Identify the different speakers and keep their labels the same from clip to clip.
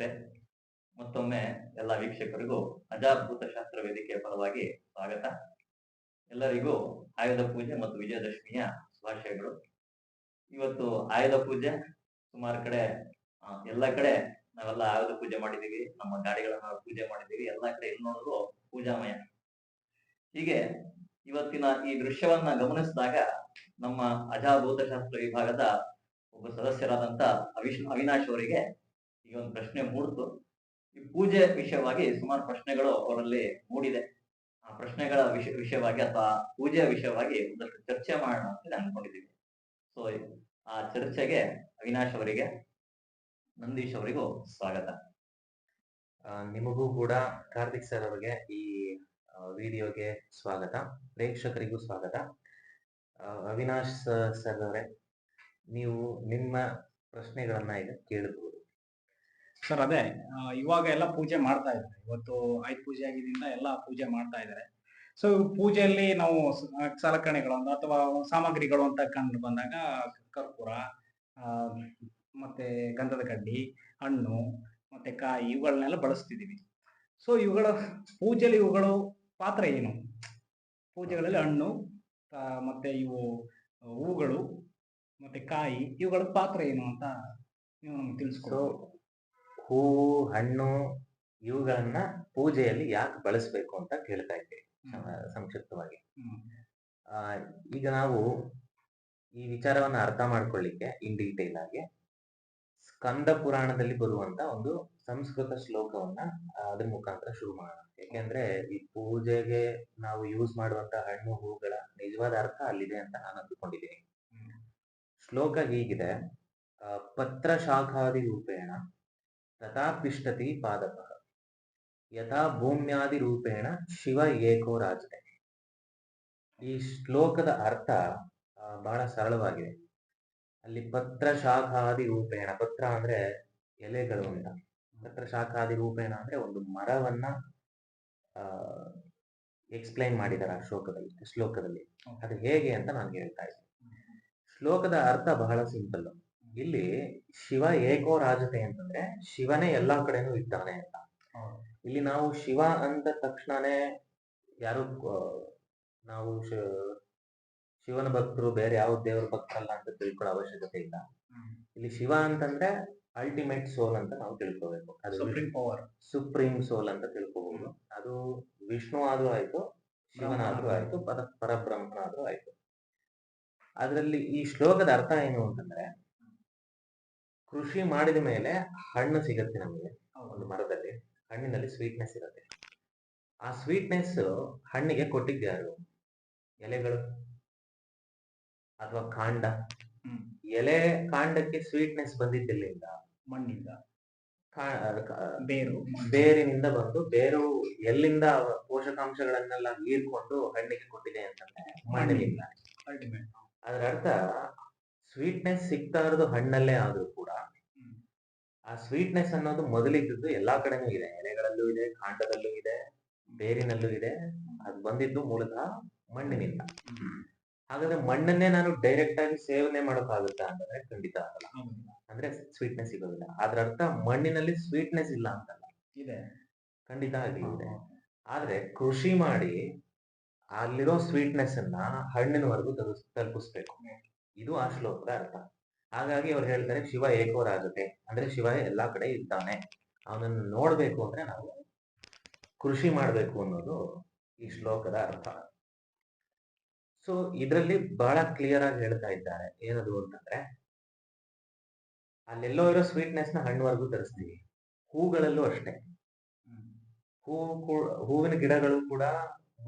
Speaker 1: ನಮಸ್ತೆ ಮತ್ತೊಮ್ಮೆ ಎಲ್ಲ ವೀಕ್ಷಕರಿಗೂ ಶಾಸ್ತ್ರ ವೇದಿಕೆಯ ಪರವಾಗಿ ಸ್ವಾಗತ. ಎಲ್ಲರಿಗೂ ಆಯುಧ ಪೂಜೆ ಮತ್ತು ವಿಜಯದಶಮಿಯ ಶುಭಾಶಯಗಳು. ಇವತ್ತು ಆಯುಧ ಪೂಜೆ ಸುಮಾರು ಕಡೆ ಎಲ್ಲ ಕಡೆ ನಾವೆಲ್ಲ ಆಯುಧ ಪೂಜೆ ಮಾಡಿದೀವಿ ನಮ್ಮ ಗಾಡಿಗಳನ್ನ ಪೂಜೆ ಮಾಡಿದೀವಿ ಎಲ್ಲ ಕಡೆ ಇಲ್ಲಿ ಪೂಜಾಮಯ. ಹೀಗೆ ಇವತ್ತಿನ ಈ ದೃಶ್ಯವನ್ನ ಗಮನಿಸಿದಾಗ ನಮ್ಮ ಅಜಾಭೂತ ಶಾಸ್ತ್ರ ವಿಭಾಗದ ಒಬ್ಬ ಸದಸ್ಯರಾದಂತ ಅವಿಶ್, ಅವಿನಾಶ್ ಅವರಿಗೆ ಈ ಒಂದು ಪ್ರಶ್ನೆ ಮೂಡ್ತು ಈ ಪೂಜೆ ವಿಷಯವಾಗಿ ಸುಮಾರು ಪ್ರಶ್ನೆಗಳು ಅವರಲ್ಲಿ ಮೂಡಿದೆ. ಆ ಪ್ರಶ್ನೆಗಳ ವಿಷ, ವಿಷಯವಾಗಿ ಅಥವಾ ಪೂಜೆಯ ವಿಷಯವಾಗಿ ಒಂದಷ್ಟು ಚರ್ಚೆ ಮಾಡೋಣ ಅಂತ ಅನ್ಕೊಂಡಿದ್ದೀವಿ ಸೊ ಆ ಚರ್ಚೆಗೆ ಅವಿನಾಶ್ ಅವರಿಗೆ, ನಂದೀಶ್ ಅವರಿಗೂ ಸ್ವಾಗತ.
Speaker 2: ನಿಮಗೂ ಕೂಡ ಕಾರ್ತಿಕ್ ಸರ್ ಅವರಿಗೆ ಈ ವಿಡಿಯೋಗೆ ಸ್ವಾಗತ. ಪ್ರೇಕ್ಷಕರಿಗೂ ಸ್ವಾಗತ. ಅವಿನಾಶ್ ಸರ್ ಅವರೇ, ನೀವು ನಿಮ್ಮ ಪ್ರಶ್ನೆಗಳನ್ನ ಈಗ ಕೇಳಬಹುದು
Speaker 3: ಸರ್ ಅದೇ ಇವಾಗ ಎಲ್ಲ ಪೂಜೆ ಮಾಡ್ತಾ ಇದ್ದಾರೆ. ಇವತ್ತು ಆಯ್ತು ಪೂಜೆ ಆಗಿದ್ದರಿಂದ ಎಲ್ಲ ಪೂಜೆ ಮಾಡ್ತಾ ಇದ್ದಾರೆ. ಸೊ ಪೂಜೆಯಲ್ಲಿ ನಾವು ಸಲಕರಣೆಗಳು ಅಂತ ಅಥವಾ ಸಾಮಗ್ರಿಗಳು ಅಂತ ಕಂಡು ಬಂದಾಗ ಕರ್ಪೂರ ಮತ್ತೆ ಗಂಧದ ಕಡ್ಡಿ ಹಣ್ಣು ಮತ್ತೆ ಕಾಯಿ ಇವುಗಳನ್ನೆಲ್ಲ ಬಳಸ್ತಿದ್ದೀವಿ. ಸೊ ಇವುಗಳ ಪೂಜೆಯಲ್ಲಿ ಇವುಗಳು ಪಾತ್ರ ಏನು? ಪೂಜೆಗಳಲ್ಲಿ ಹಣ್ಣು ಮತ್ತೆ ಇವು ಹೂಗಳು ಮತ್ತೆ ಕಾಯಿ ಇವುಗಳ ಪಾತ್ರ ಏನು ಅಂತ ನೀವು ನಮ್ಗೆ ತಿಳಿಸ್ಕೊಡು
Speaker 2: ಹೂವು ಹಣ್ಣು ಇವುಗಳನ್ನ ಪೂಜೆಯಲ್ಲಿ ಯಾಕೆ ಬಳಸಬೇಕು ಅಂತ ಕೇಳ್ತಾ ಇದ್ದೆ ಸಂಕ್ಷಿಪ್ತವಾಗಿ. ಈಗ ನಾವು ಈ ವಿಚಾರವನ್ನ ಅರ್ಥ ಮಾಡ್ಕೊಳ್ಳಿಕ್ಕೆ ಇನ್ ಡೀಟೇಲ್ ಆಗಿ ಸ್ಕಂದ ಪುರಾಣದಲ್ಲಿ ಬರುವಂತ ಒಂದು ಸಂಸ್ಕೃತ ಶ್ಲೋಕವನ್ನ ಅದ್ರ ಮುಖಾಂತರ ಶುರು ಮಾಡೋಣ. ಯಾಕೆಂದ್ರೆ ಈ ಪೂಜೆಗೆ ನಾವು ಯೂಸ್ ಮಾಡುವಂತ ಹಣ್ಣು ಹೂಗಳ ನಿಜವಾದ ಅರ್ಥ ಅಲ್ಲಿದೆ ಅಂತ ನಾನು ಅಂದುಕೊಂಡಿದ್ದೀನಿ. ಶ್ಲೋಕ ಹೀಗಿದೆ ಪತ್ರ ಶಾಖಾದಿ ರೂಪೇಣ ತಿಷ್ಟತಿ ಪಾದಕ ಯಥಾ ಭೂಮ್ಯಾದಿ ರೂಪೇಣ ಶಿವ ಏಕೋ ರಾಜತೆ ಈ ಶ್ಲೋಕದ ಅರ್ಥ ಬಹಳ ಸರಳವಾಗಿದೆ. ಅಲ್ಲಿ ಪತ್ರ ಶಾಖಾದಿ ರೂಪೇಣ, ಪತ್ರ ಅಂದ್ರೆ ಎಲೆಗಳು ಅಂತ. ಪತ್ರ ಶಾಖಾದಿ ರೂಪೇಣ ಅಂದ್ರೆ ಒಂದು ಮರವನ್ನ ಎಕ್ಸ್ಪ್ಲೈನ್ ಮಾಡಿದ್ದಾರೆ ಆ ಶ್ಲೋಕದಲ್ಲಿ ಶ್ಲೋಕದಲ್ಲಿ. ಅದು ಹೇಗೆ ಅಂತ ನಾನು ಹೇಳ್ತಾ ಇದ್ದೀನಿ. ಶ್ಲೋಕದ ಅರ್ಥ ಬಹಳ ಸಿಂಪಲ್ ಇಲ್ಲಿ ಶಿವ ಏಕೋ ರಾಜತೆ ಅಂತಂದ್ರೆ ಶಿವನೇ ಎಲ್ಲಾ ಕಡೆನೂ ಇದ್ದಾನೆ ಅಂತ. ಇಲ್ಲಿ ನಾವು ಶಿವ ಅಂದ ತಕ್ಷಣನೇ ಯಾರು ನಾವು ಶಿವನ ಭಕ್ತರು ಬೇರೆ ಯಾವ ದೇವರ ಭಕ್ತರಲ್ಲ ಅಂತ ತಿಳ್ಕೊಳ್ಳೋ ಅವಶ್ಯಕತೆ ಇಲ್ಲ. ಇಲ್ಲಿ ಶಿವ ಅಂತಂದ್ರೆ ಅಲ್ಟಿಮೇಟ್ ಸೋಲ್ ಅಂತ ನಾವು ತಿಳ್ಕೋಬೇಕು.
Speaker 3: ಸುಪ್ರೀಂ ಪವರ್
Speaker 2: ಸುಪ್ರೀಂ ಸೋಲ್ ಅಂತ ತಿಳ್ಕೋಬಹುದು ಅದು ವಿಷ್ಣು ಆದ್ರೂ ಆಯ್ತು ಶಿವನಾದ್ರೂ ಆಯ್ತು ಪರ ಪರಬ್ರಹ್ಮನಾದ್ರೂ ಆಯ್ತು. ಅದರಲ್ಲಿ ಈ ಶ್ಲೋಕದ ಅರ್ಥ ಏನು ಅಂತಂದ್ರೆ ಕೃಷಿ ಮಾಡಿದ ಮೇಲೆ ಹಣ್ಣು ಸಿಗುತ್ತೆ ನಮಗೆ ಒಂದು ಮರದಲ್ಲಿ ಹಣ್ಣಿನಲ್ಲಿ ಸ್ವೀಟ್ನೆಸ್ ಇರುತ್ತೆ. ಆ ಸ್ವೀಟ್ನೆಸ್ ಹಣ್ಣಿಗೆ ಕೊಟ್ಟಿದ್ದು ಯಾರು? ಎಲೆಗಳು ಅಥವಾ ಕಾಂಡ? ಎಲೆ ಕಾಂಡಕ್ಕೆ ಸ್ವೀಟ್ನೆಸ್ ಬಂದಿದ್ದಿಲ್ಲಿಂದ?
Speaker 3: ಮಣ್ಣಿಂದ. ಬೇರು
Speaker 2: ಬೇರಿನಿಂದ ಬಂದು ಬೇರು ಎಲ್ಲಿಂದ ಪೋಷಕಾಂಶಗಳನ್ನೆಲ್ಲ ಹೀರ್ಕೊಂಡು ಹಣ್ಣಿಗೆ ಕೊಟ್ಟಿದೆ ಅಂತಂದ್ರೆ ಮಣ್ಣಿನಿಂದ. ಅದರ ಅರ್ಥ ಸ್ವೀಟ್ನೆಸ್ ಸಿಗ್ತಾ ಇರೋದು ಹಣ್ಣಲ್ಲೇ ಆದ್ರೂ ಕೂಡ ಆ ಸ್ವೀಟ್ನೆಸ್ ಅನ್ನೋದು ಮೊದಲಿದ್ದು ಎಲ್ಲಾ ಕಡೆನೂ ಇದೆ. ಎಲೆಗಳಲ್ಲೂ ಇದೆ ಕಾಂಡದಲ್ಲೂ ಇದೆ ಬೇರಿನಲ್ಲೂ ಇದೆ. ಅದು ಬಂದಿದ್ದು ಮೂಲತಃ ಮಣ್ಣಿನಿಂದ. ಹಾಗಾದ್ರೆ ಮಣ್ಣನ್ನೇ ನಾನು ಡೈರೆಕ್ಟ್ ಆಗಿ ಸೇವನೆ ಮಾಡೋಕ್ಕಾಗುತ್ತಾ ಅಂತಂದ್ರೆ ಖಂಡಿತ ಆಗಲ್ಲ. ಅಂದ್ರೆ ಸ್ವೀಟ್ನೆಸ್ ಸಿಗೋದಿಲ್ಲ. ಅದ್ರ ಅರ್ಥ ಮಣ್ಣಿನಲ್ಲಿ ಸ್ವೀಟ್ನೆಸ್ ಇಲ್ಲ ಅಂತಲ್ಲ.
Speaker 3: ಇದೆ.
Speaker 2: ಖಂಡಿತ ಆಗಿ ಇದೆ. ಆದ್ರೆ ಕೃಷಿ ಮಾಡಿ ಅಲ್ಲಿರೋ ಸ್ವೀಟ್ನೆಸ್ ಅನ್ನ ಹಣ್ಣಿನವರೆಗೂ ತಲುಪಿಸ್ಬೇಕು. ಇದು ಆ ಶ್ಲೋಕದ ಅರ್ಥ. ಹಾಗಾಗಿ ಅವ್ರು ಹೇಳ್ತಾರೆ, ಶಿವ ಆಗುತ್ತೆ ಅಂದ್ರೆ ಶಿವ ಎಲ್ಲಾ ಕಡೆ ಇದ್ದಾನೆ. ಅವನನ್ನು ನೋಡ್ಬೇಕು ಅಂದ್ರೆ ನಾವು ಕೃಷಿ ಮಾಡ್ಬೇಕು ಅನ್ನೋದು ಈ ಶ್ಲೋಕದ ಅರ್ಥ. ಸೊ ಇದರಲ್ಲಿ ಬಹಳ ಕ್ಲಿಯರ್ ಆಗಿ ಹೇಳ್ತಾ ಇದ್ದಾರೆ. ಏನದು ಅಂತಂದ್ರೆ, ಅಲ್ಲೆಲ್ಲೋ ಇರೋ ಸ್ವೀಟ್ನೆಸ್ನ ಹಣ್ಣುವರೆಗೂ ತರಿಸ್ತೀವಿ. ಹೂಗಳಲ್ಲೂ ಅಷ್ಟೇ. ಹೂ ಹೂವಿನ ಗಿಡಗಳು ಕೂಡ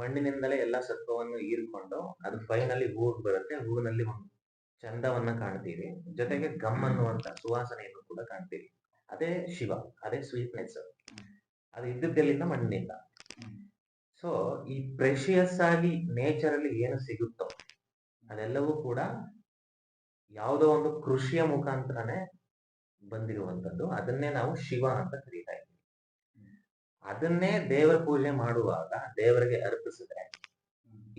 Speaker 2: ಮಣ್ಣಿನಿಂದಲೇ ಎಲ್ಲ ಸತ್ವವನ್ನು ಹೀರ್ಕೊಂಡು ಅದು ಫೈನಲಿ ಹೂವಿಗೆ ಬರುತ್ತೆ. ಹೂವಿನಲ್ಲಿ ಚಂದವನ್ನ ಕಾಣ್ತೀವಿ. ಜೊತೆಗೆ ಗಮ್ ಅನ್ನುವಂತ ಸುವಾಸನೆಯನ್ನು ಕೂಡ ಕಾಣ್ತೀವಿ. ಅದೇ ಶಿವ ಅದೇ ಸ್ವೀಟ್ನೆಸ್ ಅದು ಇದ್ದದ್ದೆಲ್ಲಿಂದ ಮಣ್ಣಿನಿಂದ. ಸೊ ಈ ಪ್ರೆಷಿಯಸ್ ಆಗಿ ನೇಚರ್ ಅಲ್ಲಿ ಏನು ಸಿಗುತ್ತೋ ಅದೆಲ್ಲವೂ ಕೂಡ ಯಾವುದೋ ಒಂದು ಕೃಷಿಯ ಮುಖಾಂತರನೇ ಬಂದಿರುವಂತದ್ದು ಅದನ್ನೇ ನಾವು ಶಿವ ಅಂತ ಕರೀತಾ ಇದ್ದೀವಿ. ಅದನ್ನೇ ದೇವರ ಪೂಜೆ ಮಾಡುವಾಗ ದೇವರಿಗೆ ಅರ್ಪಿಸಿದ್ರೆ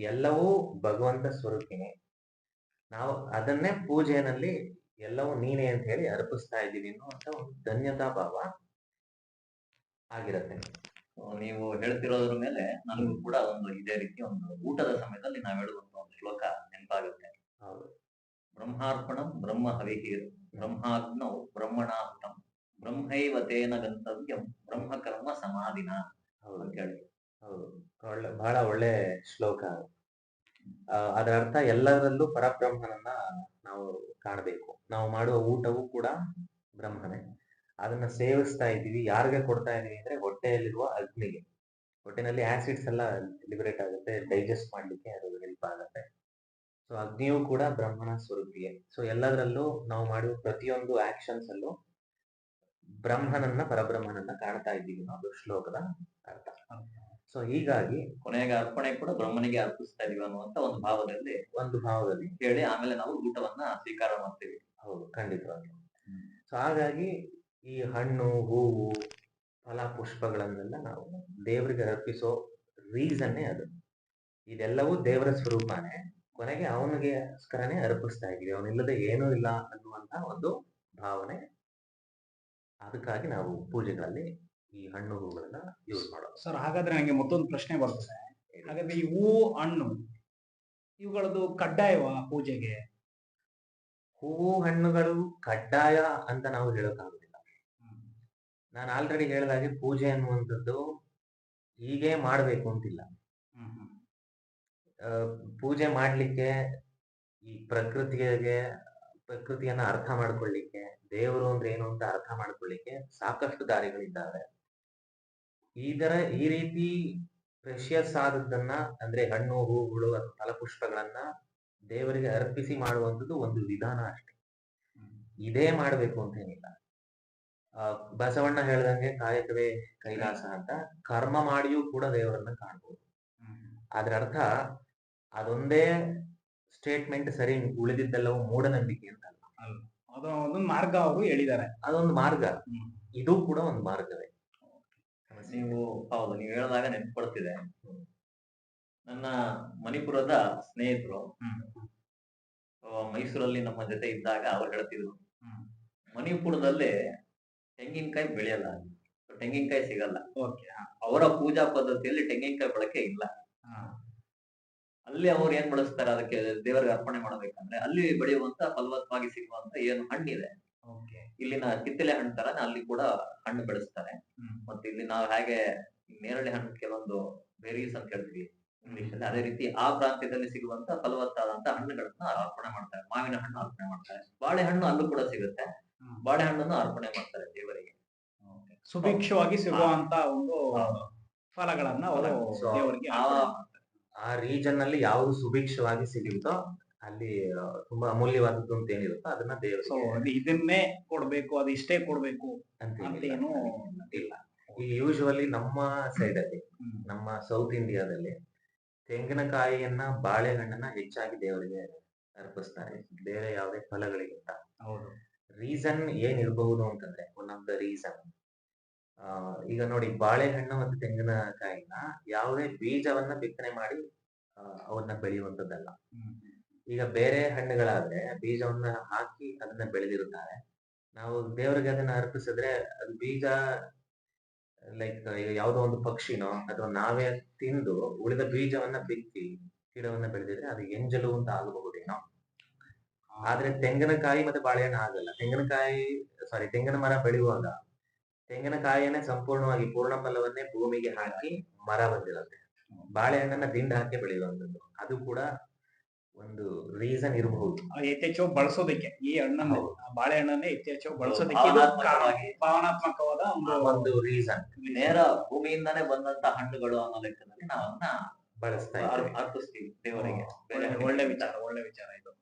Speaker 2: ಎಲ್ಲವೂ ಭಗವಂತ ಸ್ವರೂಪಿನೇ. ನಾವು ಅದನ್ನೇ ಪೂಜೆನಲ್ಲಿ ಎಲ್ಲವೂ ನೀನೇ ಅಂತ ಹೇಳಿ ಅರ್ಪಿಸ್ತಾ ಇದ್ದೀವಿ ಅನ್ನುವಂತ ಒಂದು ಧನ್ಯತಾ ಭಾವ ಆಗಿರತ್ತೆ.
Speaker 1: ನೀವು ಹೇಳ್ತಿರೋದ್ರ ಮೇಲೆ ನನಗೂ ಕೂಡ ಒಂದು ಇದೇ ರೀತಿ ಒಂದು ಊಟದ ಸಮಯದಲ್ಲಿ ನಾವು ಹೇಳುವಂತ ಒಂದು ಶ್ಲೋಕ ನೆನಪಾಗುತ್ತೆ.
Speaker 2: ಹೌದು.
Speaker 1: ಬ್ರಹ್ಮಾರ್ಪಣಂ ಬ್ರಹ್ಮ ಹವಿಹೀರ್ ಬ್ರಹ್ಮಾಗ್ನೌ ಬ್ರಹ್ಮಣಾಹುತಂ ಬ್ರಹ್ಮೈವ ತೇನ ಗಂತವ್ಯಂ ಬ್ರಹ್ಮಕರ್ಮ ಸಮಾಧಿನ
Speaker 2: ಹೌದು.
Speaker 1: ಅಂತ ಹೇಳಿ.
Speaker 2: ಹೌದು. ಒಳ್ಳೆ ಬಹಳ ಒಳ್ಳೆ ಶ್ಲೋಕ. ಅದರ ಅರ್ಥ ಎಲ್ಲದರಲ್ಲೂ ಪರಬ್ರಹ್ಮನನ್ನ ನಾವು ಕಾಣಬೇಕು. ನಾವು ಮಾಡುವ ಊಟವೂ ಕೂಡ ಬ್ರಹ್ಮನೇ ಅದನ್ನ ಸೇವಿಸ್ತಾ ಇದ್ದೀವಿ. ಯಾರಿಗೆ ಕೊಡ್ತಾ ಇದೀವಿ ಅಂದ್ರೆ ಹೊಟ್ಟೆಯಲ್ಲಿರುವ ಅಗ್ನಿಗೆ. ಹೊಟ್ಟೆನಲ್ಲಿ ಆಸಿಡ್ಸ್ ಎಲ್ಲ ಲಿಬರೇಟ್ ಆಗುತ್ತೆ ಡೈಜೆಸ್ಟ್ ಮಾಡ್ಲಿಕ್ಕೆ ಅದು ಹೆಲ್ಪ್ ಆಗುತ್ತೆ. ಸೊ ಅಗ್ನಿಯೂ ಕೂಡ ಬ್ರಹ್ಮನ ಸ್ವರೂಪಿಯೇ. ಸೊ ಎಲ್ಲದರಲ್ಲೂ ನಾವು ಮಾಡುವ ಪ್ರತಿಯೊಂದು ಆಕ್ಷನ್ಸ್ ಅಲ್ಲೂ ಬ್ರಹ್ಮನನ್ನ ಪರಬ್ರಹ್ಮನನ್ನ ಕಾಣ್ತಾ ಇದ್ದೀವಿ ಅನ್ನೋದು ಶ್ಲೋಕದ ಅರ್ಥ. ಸೊ ಹೀಗಾಗಿ
Speaker 1: ಕೊನೆಗೆ ಅರ್ಪಣೆ ಕೂಡ ಬ್ರಹ್ಮನಿಗೆ ಅರ್ಪಿಸ್ತಾ ಇದೀವಿ ಅನ್ನುವಂತ ಒಂದು ಭಾವದಲ್ಲಿ
Speaker 2: ಒಂದು ಭಾವದಲ್ಲಿ
Speaker 1: ಹೇಳಿ ಆಮೇಲೆ ನಾವು ಊಟವನ್ನ ಸ್ವೀಕಾರ ಮಾಡ್ತೀವಿ.
Speaker 2: ಹೌದು ಖಂಡಿತವಾಗಿ. ಸೊ ಹಾಗಾಗಿ ಈ ಹಣ್ಣು ಹೂವು ಫಲ ಪುಷ್ಪಗಳನ್ನೆಲ್ಲ ನಾವು ದೇವರಿಗೆ ಅರ್ಪಿಸೋ ರೀಸನ್ನೇ ಅದು. ಇದೆಲ್ಲವೂ ದೇವರ ಸ್ವರೂಪನೇ. ಕೊನೆಗೆ ಅವನಿಗೆಸ್ಕರನೇ ಅರ್ಪಿಸ್ತಾ ಇದೀವಿ ಅವನಿಲ್ಲದೆ ಏನೂ ಇಲ್ಲ ಅನ್ನುವಂತ ಒಂದು ಭಾವನೆ. ಅದಕ್ಕಾಗಿ ನಾವು ಪೂಜೆಗಳಲ್ಲಿ ಈ ಹಣ್ಣು ಹೂಗಳನ್ನ ಯೂಸ್ ಮಾಡೋದು.
Speaker 3: ಸರ್ ಹಾಗಾದ್ರೆ ನನಗೆ ಮತ್ತೊಂದು ಪ್ರಶ್ನೆ ಬರ್ತದೆ ಹಾಗಾದ್ರೆ ಈ ಹೂವು ಹಣ್ಣು ಇವುಗಳದ್ದು ಕಡ್ಡಾಯವಾ ಪೂಜೆಗೆ?
Speaker 2: ಹೂವು ಹಣ್ಣುಗಳು ಕಡ್ಡಾಯ ಅಂತ ನಾವು ಹೇಳೋಕ್ಕಾಗುದಿಲ್ಲ. ನಾನು ಆಲ್ರೆಡಿ ಹೇಳಿದಾಗೆ ಪೂಜೆ ಅನ್ನುವಂಥದ್ದು ಹೀಗೆ ಮಾಡಬೇಕು ಅಂತಿಲ್ಲ. ಪೂಜೆ ಮಾಡ್ಲಿಕ್ಕೆ ಈ ಪ್ರಕೃತಿಗೆ ಪ್ರಕೃತಿಯನ್ನ ಅರ್ಥ ಮಾಡ್ಕೊಳ್ಳಿಕ್ಕೆ ದೇವರು ಅಂದ್ರೆ ಏನು ಅಂತ ಅರ್ಥ ಮಾಡ್ಕೊಳ್ಳಿಕ್ಕೆ ಸಾಕಷ್ಟು ದಾರಿಗಳಿದ್ದಾವೆ. ಇದರ ಈ ರೀತಿ ಪ್ರೆಷಿಯಸ್ ಆದದ್ದನ್ನ ಅಂದ್ರೆ ಹಣ್ಣು ಹೂಗಳು ಅಥವಾ ಫಲಪುಷ್ಪಗಳನ್ನ ದೇವರಿಗೆ ಅರ್ಪಿಸಿ ಮಾಡುವಂಥದ್ದು ಒಂದು ವಿಧಾನ ಅಷ್ಟೇ. ಇದೇ ಮಾಡ್ಬೇಕು ಅಂತ ಏನಿಲ್ಲ. ಬಸವಣ್ಣ ಹೇಳ್ದಂಗೆ ಕಾಯಕವೇ ಕೈಲಾಸ ಅಂತ ಕರ್ಮ ಮಾಡಿಯೂ ಕೂಡ ದೇವರನ್ನ ಕಾಣ್ಬೋದು. ಅದ್ರ ಅರ್ಥ ಅದೊಂದೇ ಸ್ಟೇಟ್ಮೆಂಟ್ ಸರಿ ಉಳಿದಿದ್ದೆಲ್ಲವೂ ಮೂಢನಂಬಿಕೆ ಅಂತ ಅಲ್ಲ.
Speaker 3: ಅದು ಒಂದೊಂದು ಮಾರ್ಗ ಅವರು ಹೇಳಿದ್ದಾರೆ.
Speaker 2: ಅದೊಂದು ಮಾರ್ಗ. ಇದು ಕೂಡ ಒಂದು ಮಾರ್ಗವೇ.
Speaker 1: ನೀವು ಹೌದು ನೀವು ಹೇಳಿದಾಗ ನೆನ್ಪಡ್ತಿದೆ ನನ್ನ ಮಣಿಪುರದ ಸ್ನೇಹಿತರು. ಮೈಸೂರಲ್ಲಿ ನಮ್ಮ ಜೊತೆ ಇದ್ದಾಗ ಅವ್ರು ಹೇಳ್ತಿದ್ರು. ಮಣಿಪುರದಲ್ಲಿ ತೆಂಗಿನಕಾಯಿ ಬೆಳೆಯಲ್ಲ. ತೆಂಗಿನಕಾಯಿ ಸಿಗಲ್ಲ.
Speaker 3: ಓಕೆ
Speaker 1: ಅವರ ಪೂಜಾ ಪದ್ಧತಿಯಲ್ಲಿ ತೆಂಗಿನಕಾಯಿ ಬಳಕೆ ಇಲ್ಲ. ಅಲ್ಲಿ ಅವ್ರು ಏನ್ ಬಳಸ್ತಾರೆ? ಅದಕ್ಕೆ ದೇವರಿಗೆ ಅರ್ಪಣೆ ಮಾಡ್ಬೇಕಂದ್ರೆ ಅಲ್ಲಿ ಬೆಳೆಯುವಂತ ಫಲವತ್ತವಾಗಿ ಸಿಗುವಂತ ಏನು ಹಣ್ಣಿದೆ
Speaker 3: ಓಕೆ.
Speaker 1: ಇಲ್ಲಿನ ಕಿತ್ತಲೆ ಹಣ್ಣು ತರನೇ ಅಲ್ಲಿ ಕೂಡ ಹಣ್ಣು ಬೆಳೆಸ್ತಾರೆ. ಮತ್ತೆ ಇಲ್ಲಿ ನಾವು ಹಾಗೆ ನೇರಳೆ ಹಣ್ಣು ಕೆಲವೊಂದು ಬೇರೀಸ್ ಅಂತ ಹೇಳ್ತೀವಿ. ಇಂಗ್ಲಿಷ್ ಅಲ್ಲಿ ಅದೇ ರೀತಿ ಆ ಪ್ರಾಂತ್ಯದಲ್ಲಿ ಸಿಗುವಂತ ಫಲವತ್ತಾದಂತ ಹಣ್ಣುಗಳನ್ನ ಅರ್ಪಣೆ ಮಾಡ್ತಾರೆ. ಮಾವಿನ ಹಣ್ಣು ಅರ್ಪಣೆ ಮಾಡ್ತಾರೆ. ಬಾಳೆಹಣ್ಣು ಅಲ್ಲೂ ಕೂಡ ಸಿಗುತ್ತೆ. ಬಾಳೆಹಣ್ಣನ್ನು ಅರ್ಪಣೆ ಮಾಡ್ತಾರೆ ದೇವರಿಗೆ.
Speaker 3: ಸುಭಿಕ್ಷವಾಗಿ ಸಿಗುವಂತ ಒಂದು ಫಲಗಳನ್ನ ಅವರು
Speaker 1: ಆ
Speaker 2: ರೀಜನ್ನಲ್ಲಿ ಯಾವುದು ಸುಭಿಕ್ಷವಾಗಿ ಸಿಗುತ್ತೋ ಅಲ್ಲಿ ತುಂಬಾ ಅಮೂಲ್ಯವಾದದ್ದು ಅಂತ ಏನಿರುತ್ತೋ ಅದನ್ನ
Speaker 3: ಸೊ
Speaker 2: ದೇವರಿಗೆ
Speaker 3: ಇದನ್ನೇ ಕೊಡ್ಬೇಕು ಅದು ಇಷ್ಟೇ ಕೊಡ್ಬೇಕು
Speaker 2: ಅಂತ
Speaker 3: ಏನು
Speaker 2: ಇಲ್ಲ. ಈ ಯೂಶುವಲಿ ನಮ್ಮ ಸೈಡ್ ಅಲ್ಲಿ
Speaker 3: ಹ್ಮ್.
Speaker 2: ನಮ್ಮ ಸೌತ್ ಇಂಡಿಯಾದಲ್ಲಿ ತೆಂಗಿನಕಾಯಿಯನ್ನ ಬಾಳೆಹಣ್ಣನ್ನ ಹೆಚ್ಚಾಗಿ ದೇವರಿಗೆ ಅರ್ಪಿಸ್ತಾರೆ. ಬೇರೆ ಯಾವುದೇ ಫಲಗಳಿಗಿಂತ.
Speaker 3: ಹೌದು.
Speaker 2: ರೀಸನ್ ಏನಿರಬಹುದು ಅಂತಂದ್ರೆ ಒನ್ ಆಫ್ ದ ರೀಸನ್ ಈಗ ನೋಡಿ ಬಾಳೆಹಣ್ಣು ಮತ್ತು ತೆಂಗಿನಕಾಯಿನ ಯಾವುದೇ ಬೀಜವನ್ನ ಬಿತ್ತನೆ ಮಾಡಿ ಆ, ಅವನ್ನ ಬೆಳೆಯುವಂತದ್ದಲ್ಲ
Speaker 3: ಹ್ಮ್.
Speaker 2: ಈಗ ಬೇರೆ ಹಣ್ಣುಗಳಾದ್ರೆ ಬೀಜವನ್ನ ಹಾಕಿ ಅದನ್ನ ಬೆಳೆದಿರುತ್ತಾರೆ. ನಾವು ದೇವರಿಗೆ ಅದನ್ನ ಅರ್ಪಿಸಿದ್ರೆ ಅದು ಬೀಜ ಲೈಕ್ ಈಗ ಯಾವುದೋ ಒಂದು ಪಕ್ಷಿನೋ ಅಥವಾ ನಾವೇ ತಿಂದು ಉಳಿದ ಬೀಜವನ್ನ ಬಿತ್ತಿ ಗಿಡವನ್ನ ಬೆಳೆದಿದ್ರೆ ಅದು ಎಂಜಲು ಅಂತ ಆಗಬಹುದೇನೋ. ಆದ್ರೆ ತೆಂಗಿನಕಾಯಿ ಮತ್ತೆ ಬಾಳೆಹಣ್ಣು ಆಗಲ್ಲ ತೆಂಗಿನಕಾಯಿ ಸಾರಿ ತೆಂಗಿನ ಮರ ಬೆಳೆಯುವಾಗ ತೆಂಗಿನಕಾಯಿಯನ್ನೇ ಸಂಪೂರ್ಣವಾಗಿ ಪೂರ್ಣ ಫಲವನ್ನೇ ಭೂಮಿಗೆ ಹಾಕಿ ಮರ ಬಂದಿರುತ್ತೆ. ಬಾಳೆಹಣ್ಣನ್ನ ದಿಂಡ ಹಾಕಿ ಬೆಳೆಯುವಂಥದ್ದು. ಅದು ಕೂಡ ಒಂದು ರೀಸನ್ ಇರಬಹುದು.
Speaker 3: ಯಥೇಚ್ಛವಾಗಿ ಬಳಸೋದಕ್ಕೆ ಈ ಹಣ್ಣನ್ನು ಬಾಳೆಹಣ್ಣನ್ನೇ ಯಥೇಚ್ಛವಾಗಿ ಬಳಸೋದಕ್ಕೆ ಭಾವನಾತ್ಮಕವಾದ ಒಂದು
Speaker 2: ರೀಸನ್
Speaker 1: ನೇರ ಭೂಮಿಯಿಂದಾನೇ ಬಂದಂತ ಹಣ್ಣುಗಳು ಅನ್ನೋ ಲೆಕ್ಕದಲ್ಲಿ ನಾವು ಅದನ್ನ
Speaker 2: ಬಳಸ್ತಾ
Speaker 1: ಅರ್ಪಿಸ್ತೀವಿ ದೇವರಿಗೆ.
Speaker 3: ಒಳ್ಳೆ- ವಿಚಾರ ಒಳ್ಳೆ ವಿಚಾರ ಇದು.